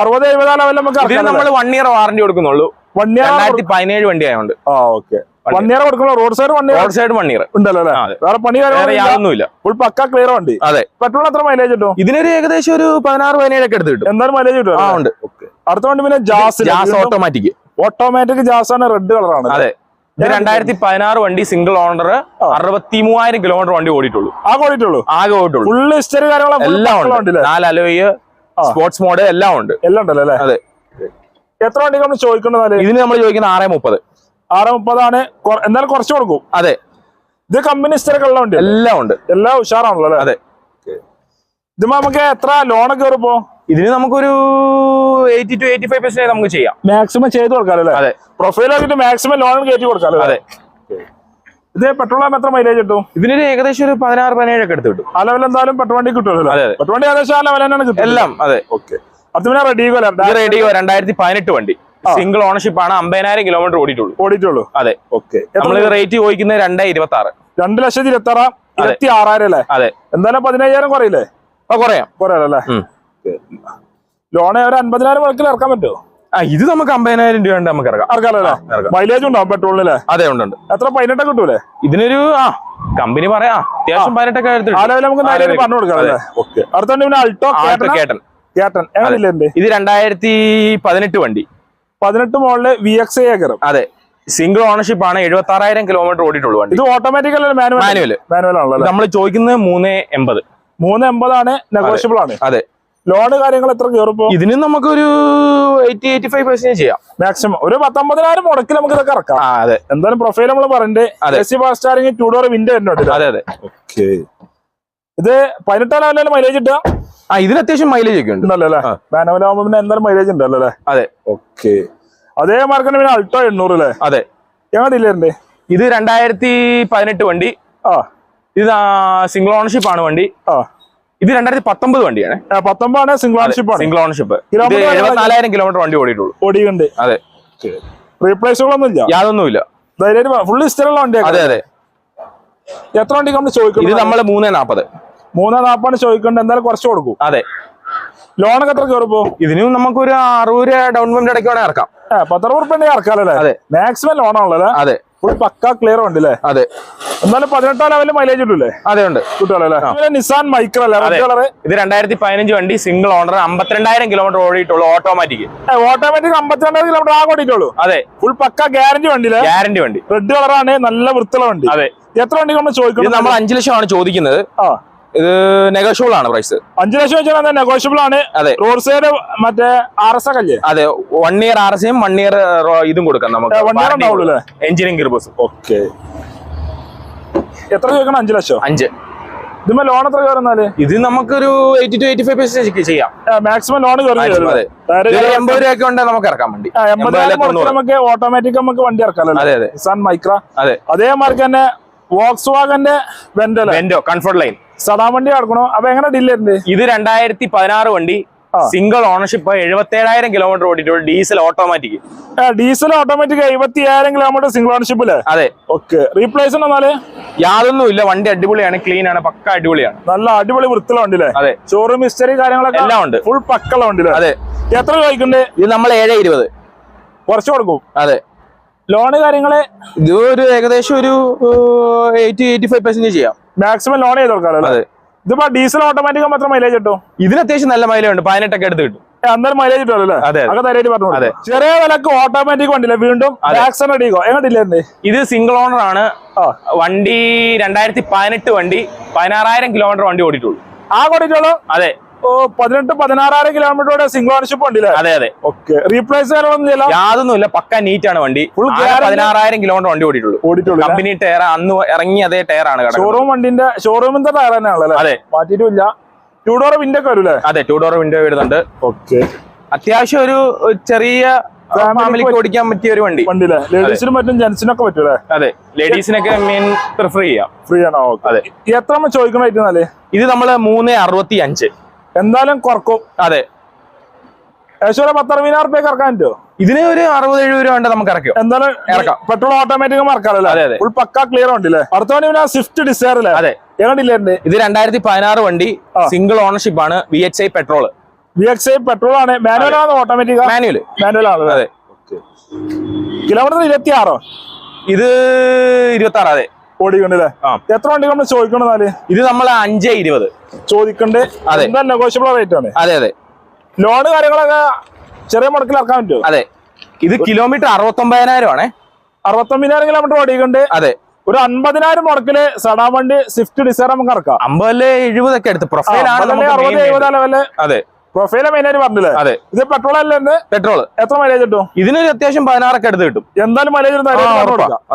അറുപത് എഴുപത് ആ ലെവലിൽ നമുക്ക് നമ്മൾ വൺ ഇയർ വാറന്റി കൊടുക്കുന്നുള്ളൂ. വൺ ഇയർ രണ്ടായിരത്തി പതിനേഴ് വണ്ടി ആയതുകൊണ്ട് ആ ഓക്കെ വൺ ഇയർ കൊടുക്കണോ road side one road side one year ഉണ്ടല്ലോ വേറെ പണി യാതൊന്നുമില്ല. ഫുൾ പക്ക ക്ലിയർ വണ്ടി. അതെ. പെട്രോൾ എത്ര മൈലേജ് കിട്ടും? ഇതിനൊരു ഏകദേശം ഒരു പതിനാറ് പതിനേഴൊക്കെ എടുത്ത് കിട്ടും. എന്തായാലും മൈലേജ് കിട്ടും? ആ ഉണ്ട്. അടുത്ത വണ്ടി പിന്നെ Jazz Jazz automatic automatic Jazz ആണ് റെഡ് കളറാണ് അതെ. രണ്ടായിരത്തി പതിനാറ് വണ്ടി സിംഗിൾ ഓണർ അറുപത്തി മൂവായിരം കിലോമീറ്റർ വണ്ടി ഓടിയിട്ടുള്ളൂ. ആ ഓടിയിട്ടുള്ളൂ? ആകെ ഓടിയിട്ടുള്ളൂ. ഫുൾ ഹിസ്റ്ററി കാര്യങ്ങളൊക്കെ എല്ലാം ഉണ്ട്. നാല് അലോയ് സ്പോർട്സ് മോഡ് എല്ലാം ഉണ്ട്. എല്ലാം ഉണ്ടല്ലോ അല്ലേ? അതെ. എത്ര വണ്ടി നമ്മൾ ചോദിക്കുന്നത് ഇതിന് നമ്മൾ ചോദിക്കുന്നത് ആറ് മുപ്പത്. ആറ് മുപ്പതാണ്. എന്നാലും കുറച്ച് കൊടുക്കും. അതെ. ഇത് കമ്പനി ഹിസ്റ്ററി എല്ലാം ഉണ്ട് എല്ലാം ഉണ്ട്. എല്ലാം ഉഷാറാണല്ലോ അല്ലേ? അതെ. ഇത് നമുക്ക് എത്ര ലോണൊക്കെ കയറിപ്പോ ഇതിന് നമുക്കൊരു eighty two eighty five percent നമുക്ക് ചെയ്യാം. മാക്സിമം ചെയ്ത് കൊടുക്കാം അല്ലേ? അതെ. പ്രൊഫൈൽ ആക്കിയിട്ട് മാക്സിമം ലോൺ കയറ്റി കൊടുക്കാം അതെ. ഇത് പെട്രോൾ ആകുമ്പോൾ എത്ര മൈലേജ് കിട്ടും? ഇതിനൊരു ഏകദേശം ഒരു പതിനാറ് പതിനേഴൊക്കെ എടുത്ത് കിട്ടും. ആ ലെവൽ എന്തായാലും പെട്രോൾ വണ്ടി കിട്ടുമല്ലോ അതെ, അതെ. പെട്രോൾ വണ്ടി ഏകദേശം ആ ലെവൽ തന്നെയാണ് കിട്ടും എല്ലാം അതെ. ഓക്കെ അടുത്ത പിന്നെ റെഡി ഇത് റെഡി രണ്ടായിരത്തി പതിനെട്ട് വണ്ടി. സിംഗിൾ ഓണർഷിപ്പ് ആണ്. അമ്പതിനായിരം കിലോമീറ്റർ ഓടിയിട്ടുള്ളൂ. ഓടിയിട്ടുള്ളൂ. അതെ. ഓക്കെ നമ്മൾ റേറ്റ് ചോദിക്കുന്നത് രണ്ടേ ഇരുപത്തി ആറ് രണ്ട് ലക്ഷത്തി ഇരുപത്തി ആറാം ഇരുപത്തി ആറായിരം അല്ലേ? അതെ. എന്തായാലും പതിനയ്യായിരം കുറയില്ലേ? ആ കുറയാം. കുറയല്ലേ ലോണ് ഒരു അൻപതിനായിരം വഴക്കിൽ ഇറക്കാൻ പറ്റുമോ? ആ ഇത് നമുക്ക് അമ്പതിനായിരം രൂപ ഉണ്ട് നമുക്ക് ഇറക്കാം. ഇറക്കാമല്ലോ ഇറക്കാം. മൈലേജ് ഉണ്ടാവും പെട്രോളിനല്ലേ അതെ ഉണ്ട് ഉണ്ട്. എത്ര പതിനെട്ടൊക്കെ കിട്ടൂലേ? ഇതിനൊരു ആ കമ്പനി പറയാ. അത്യാവശ്യം പതിനെട്ടൊക്കെ നമുക്ക് പറഞ്ഞു കൊടുക്കാം അല്ലേ? ഓക്കെ. അടുത്ത പിന്നെ അൾട്ടോ കേട്ടൻ കേട്ടൻ എങ്ങനെയില്ലേ ഇത് രണ്ടായിരത്തി പതിനെട്ട് വണ്ടി. പതിനെട്ട് മോളിൽ വി എക്സ് ഏക്കറും. അതെ. സിംഗിൾ ഓണർഷിപ്പ് ആണ്. എഴുപത്തി ആറായിരം കിലോമീറ്റർ ഓടിയിട്ടുള്ളൂ വണ്ടി. ഇത് ഓട്ടോമാറ്റിക് അല്ലേ മാനുവൽ മാനുവൽ ആണല്ലോ അല്ലേ? നമ്മൾ ചോദിക്കുന്നത് മൂന്ന് എൺപത്. മൂന്ന് എൺപതാണ് നെഗോഷ്യബിൾ ആണ്. അതെ. ലോണ് കാര്യങ്ങൾ എത്ര കയറിപ്പോ ഇതിന് നമുക്കൊരു എയ്റ്റി എയ്റ്റി ഫൈവ് പെർസെന്റ് ചെയ്യാം. മാക്സിമം ഒരു പത്തൊമ്പതിനായിരം മുടക്കി നമുക്ക് ഇതൊക്കെ ഇറക്കാം. അതെ. എന്തായാലും പ്രൊഫൈൽ നമ്മൾ പറഞ്ഞിട്ട് S C fast starting two door window വരുന്നുണ്ട് അതെ അതെ. ഓക്കെ. ഇത് പതിനെട്ടാം ലെവലിൽ മൈലേജ് കിട്ടുക? ആ ഇതിന് അത്യാവശ്യം മൈലേജ് ഒക്കെ ഉണ്ട്. ഉണ്ടല്ലോ അല്ലേ? ആ. പിന്നെ എന്തായാലും മൈലേജ് ഉണ്ടല്ലോ അല്ലേ? അതെ. ഓക്കെ. അതേ മാർക്കറ്റ് പിന്നെ അൾട്ടോ എണ്ണൂറ് അല്ലേ? അതെ. ഞങ്ങൾ ഡീലറിന്റെ ഇത് രണ്ടായിരത്തി പതിനെട്ട് വണ്ടി. ആ. ഇത് സിംഗിൾ ഓണർഷിപ്പ് ആണ് വണ്ടി. ആ. ഇത് രണ്ടായിരത്തി പത്തൊമ്പത് വണ്ടിയാണ് പത്തൊമ്പതാണ് സിംഗിൾ ഓണർഷിപ്പ് സിംഗിൾ ഓണർഷിപ്പ് എഴുപത്തിനാലായിരം കിലോമീറ്റർ വണ്ടി ഓടിയിട്ടുള്ളൂ. ഓടിയുണ്ട് അതെ. റീപ്ലേസുകളൊന്നും ഇല്ല? യാതൊന്നുമില്ല. ഫുൾ ഇഷ്ടമുള്ള വണ്ടിയാണ് അതെ അതെ. എത്ര വണ്ടി നമ്മൾ ഇത് ചോദിക്കുന്നത് നമ്മൾ മൂന്ന് നാപ്പത്. മൂന്നേ നാപ്പാണ് ചോദിക്കേണ്ടത് എന്തായാലും കുറച്ച് കൊടുക്കും. അതെ. ലോണൊക്കെ എത്ര കയറിപ്പോ? ഇതിനും നമുക്കൊരു അറുപത് രൂപ ഡൗൺ പേയ്മെന്റ് അടയ്ക്ക് വേണേ ഇറക്കാം. പത്തറുപത് ഉറുപ്പ്യ ഇറക്കാലല്ലേ? അതെ. മാക്സിമം ലോണാണല്ലോ അതെ. ഫുൾ പക്ക ക്ലിയർ ഉണ്ട് അല്ലേ അതെ. എന്നാലും പതിനെട്ടാം ലെവലിൽ മൈലേജ് കിട്ടൂലേ അതെ ഉണ്ട്. കിട്ടുമല്ലോ നിസാൻ മൈക്രോ അല്ലേ? അതെ. Red colour? ഇത് രണ്ടായിരത്തി പതിനഞ്ച് വണ്ടി സിംഗിൾ ഓണർ അമ്പത്തിരണ്ടായിരം കിലോമീറ്റർ ഓടിയിട്ടുള്ളൂ ഓട്ടോമാറ്റിക് ഓട്ടോമാറ്റിക് അമ്പത്തിരണ്ടായിരം കിലോമീറ്റർ ആ ഓടിയിട്ടുള്ളൂ? അതെ. ഫുൾ പക്ക ഗ്യാരണ്ടി വണ്ടി ഗ്യാരണ്ടി വണ്ടി. റെഡ് കളറാണ് നല്ല വൃത്തിയുള്ള വണ്ടി. അതെ. എത്ര വണ്ടി നമ്മൾ ചോദിക്കുന്നത് നമ്മൾ അഞ്ചു ലക്ഷമാണ് ചോദിക്കുന്നത്. ആ. ഇത് നെഗോഷ്യബിൾ ആണ് പ്രൈസ് അഞ്ചു ലക്ഷം വെച്ചാൽ നെഗോഷ്യബിൾ ആണ്. അതെ. റോഡ് സൈഡ് മറ്റേ ആർ എസ് ഒക്കെ അതെ one year R S one year ഇതും കൊടുക്കാം നമുക്ക്. എഞ്ചിനീയറിംഗ്? എഞ്ചിനും ഗിർബോസും ഓക്കെ എത്ര ചോദിക്കണം? അഞ്ചു ലക്ഷം? അഞ്ച്. ഇതുമ്പോ ലോൺ എത്ര കയറുന്നാൽ ഇത് നമുക്കൊരു eighty two eighty five percent ചെയ്യാം. മാക്സിമം ലോൺ എൺപത് രൂപയൊക്കെ ഉണ്ടെങ്കിൽ നമുക്ക് ഇറക്കാൻ വേണ്ടി. നമുക്ക് ഓട്ടോമാറ്റിക് നമുക്ക് വണ്ടി ഇറക്കാമല്ലോ അതെ അതെ. നിസാൻ മൈക്ര അതെ. അതേമാർക്ക് തന്നെ വോക്സ് വാഗന്റെ വെന്റോ വെന്റോ കംഫർട്ട് ലൈൻ സദാ വണ്ടി കിടക്കണോ അപ്പൊ എങ്ങനെ ഡീൽ ഉണ്ട് ഇത് രണ്ടായിരത്തി പതിനാറ് വണ്ടി സിംഗിൾ ഓണർഷിപ്പ് എഴുപത്തേഴായിരം കിലോമീറ്റർ ഓടിയിട്ടുള്ള ഡീസൽ ഓട്ടോമാറ്റിക് ഡീസൽ ഓട്ടോമാറ്റിക് എഴുപത്തി ഏഴായിരം കിലോമീറ്റർ സിംഗിൾ ഓണർഷിപ്പ് അല്ലേ അതെ. ഓക്കെ റീപ്ലേസ് എന്നാൽ? യാതൊന്നുമില്ല വണ്ടി അടിപൊളിയാണ് ക്ലീൻ ആണ് പക്ക അടിപൊളിയാണ്. നല്ല അടിപൊളി വൃത്തിയുള്ള വണ്ടി അല്ലേ അതെ. ഷോറൂം മിസ്റ്ററി കാര്യങ്ങളൊക്കെ എല്ലാം ഉണ്ട്. ഫുൾ പക്കുള്ള വണ്ടി അതെ. എത്ര ചോദിക്കണ്ട് ഇത് നമ്മൾ ഏഴ് ഇരുപത്. കുറച്ച് കൊടുക്കും. അതെ. ലോണ് കാര്യങ്ങൾ? ഇത് ഒരു ഏകദേശം ഒരു എയ്റ്റി എയ്റ്റി ഫൈവ് പെർസെന്റ് ചെയ്യാം. മാക്സിമം ലോൺ ചെയ്ത് കൊടുക്കാം അല്ലേ? അതെ. ഇതിപ്പോ ഡീസൽ ഓട്ടോമാറ്റിക് മാത്രം മൈലേജ് കിട്ടും? ഇതിന് അത്യാവശ്യം നല്ല മൈലേജ് ഉണ്ട്. പതിനെട്ടൊക്കെ എടുത്ത് കിട്ടും. അന്നേരം മൈലേജ് കിട്ടുമല്ലോ അതെ. അതൊക്കെ പറഞ്ഞു അതെ. ചെറിയ വിലക്ക് ഓട്ടോമാറ്റിക് വണ്ടിയില്ല? വീണ്ടും. ആക്സൺ അടിക്കോ എങ്ങോട്ടില്ലേ ഇത്? സിംഗിൾ ഓണർ ആണ്. വണ്ടി രണ്ടായിരത്തി പതിനെട്ട് വണ്ടി പതിനാറായിരം കിലോമീറ്റർ വണ്ടി ഓടിയിട്ടുള്ളൂ. ആ ഓടിയിട്ടുള്ളൂ? അതെ. പതിനെട്ട് പതിനാറായിരം കിലോമീറ്ററോടെ സിംഗിൾ ഓണർഷിപ്പ് ഉണ്ടല്ലേ അതെ അതെ. ഓക്കെ റീപ്ലേസ് ചെയ്യാനൊന്നുമില്ല യാതൊന്നും യാതൊന്നുമില്ല പക്ക നീറ്റ് ആണ് വണ്ടി. ഫുൾ. പതിനാറായിരം കിലോമീറ്റർ വണ്ടി ഓടിയിട്ടുള്ളൂ. ഓടിയിട്ടുള്ളൂ കമ്പനി ടയർ അന്ന് ഇറങ്ങി അതേ ടയർ ആണ് ഷോറൂം വണ്ടിന്റെ ഷോറൂമിന്റെ ടയർ തന്നെയാണല്ലോ അതെ. മാറ്റിയിട്ടില്ല ടു ഡോർ വിൻഡോ ഒക്കെ വരും അതെ ടു ഡോർ വിൻഡോ വരുന്നുണ്ട്. ഓക്കെ അത്യാവശ്യം ഒരു ചെറിയ ഫാമിലിക്ക് ഓടിക്കാൻ പറ്റിയ ഒരു വണ്ടി. വണ്ടിയില്ലേ? ലേഡീസിനും മറ്റും ജെന്റ്സിനൊക്കെ പറ്റൂലേ? അതെ. ലേഡീസിനൊക്കെ മെയിൻ പ്രിഫർ ചെയ്യാം. ഫ്രീ ആണോ? അതെ. എത്ര ചോദിക്കണേ ഇത് നമ്മൾ മൂന്ന് അറുപത്തി അഞ്ച് എന്തായാലും കുറക്കും. അതെ. ഏകദേശം ഒരു പത്തറുപതിനായിരം റുപ്യ ഇറക്കാൻ പറ്റുമോ ഇതിന് ഒരു അറുപത് എഴുപത് രൂപ ഉണ്ട് നമുക്ക് ഇറക്കാം. എന്തായാലും ഇറക്കാം. പെട്രോൾ ഓട്ടോമാറ്റിക് അതെ, മറക്കാറല്ലേ അതെ. ഫുൾ പക്ക ക്ലിയർ ഉണ്ടല്ലേ അടുത്ത വണ്ടി പിന്നെ സ്വിഫ്റ്റ് ഡിസയർ അല്ലേ? അതെ. എങ്ങനെയില്ലേ ഇത് രണ്ടായിരത്തി പതിനാറ് വണ്ടി സിംഗിൾ ഓണർഷിപ്പ് ആണ് V H I petrol V H I petrol ആണ്. മാനുവൽ ആണ് ഓട്ടോമാറ്റിക് മാനുവൽ മാനുവൽ ആണ് അതെ. കിലോമീറ്റർ ഇരുപത്തി ആറോ ഇത് ഇരുപത്തി ആറ് അതെ. ഓടിക്കണ്ടല്ലേ. എത്ര വണ്ടി നമ്മൾ ചോദിക്കണെന്നാൽ ഇത് നമ്മൾ അഞ്ച് ഇരുപത്. ചോദിക്കണ്ട്. അതെ. എന്താ നെഗോഷ്യബിൾ റേറ്റ് ആണ്? അതെ അതെ. ലോണ് കാര്യങ്ങളൊക്കെ ചെറിയ മുടക്കിൽ ഇറക്കാൻ പറ്റുമോ? അതെ. ഇത് കിലോമീറ്റർ അറുപത്തൊമ്പതിനായിരം ആണേ. അറുപത്തൊമ്പതിനായിരം കിലോമീറ്റർ ഓടിക്കണ്ട്. അതെ. ഒരു അൻപതിനായിരം മുടക്കിൽ സഡാ വണ്ടി സ്വിഫ്റ്റ് ഡിസൈർ നമുക്ക് ഇറക്കാം. അമ്പതിൽ എഴുപതൊക്കെ എടുത്ത്. നമുക്ക് അറുപത് എഴുപത്. ലെവൽ അതെ. പ്രൊഫൈല മെയിൻ ആയിട്ട് പറഞ്ഞില്ലേ? അതെ. ഇത് പെട്രോൾ അല്ലേ പെട്രോൾ എത്ര മൈലേജ് കിട്ടും? ഇതിനൊരു അത്യാവശ്യം പതിനാറൊക്കെ എടുത്ത് കിട്ടും. എന്തായാലും മൈലേജ്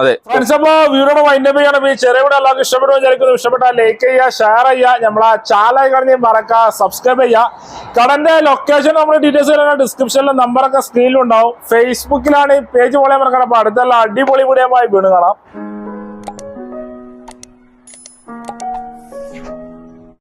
അതെ. ഫ്രണ്ട്സ് അപ്പൊ വീഡിയോ വൈൻഡപ്പ് ചെയ്യണം. ഈ ചെറിയ വീട് എല്ലാവർക്കും ഇഷ്ടപ്പെട്ടു വിചാരിക്കുന്നു. ഇഷ്ടപ്പെട്ടാൽ ലൈക്ക് ചെയ്യുക ഷെയർ ചെയ്യുക. നമ്മളെ ചാലായി കണ്ടി മറക്കുക സബ്സ്ക്രൈബ് ചെയ്യുക. കടന്റെ ലൊക്കേഷൻ നമ്മുടെ ഡീറ്റെയിൽസ് ഡിസ്ക്രിപ്ഷനിലും നമ്പറൊക്കെ സ്ക്രീനിലുണ്ടാവും ഫേസ്ബുക്കിലാണ് ഈ പേജ് പോലെ മറക്കണം അപ്പൊ അടുത്തുള്ള അടിപൊളി വീഡിയോ വീണ് കാണാം.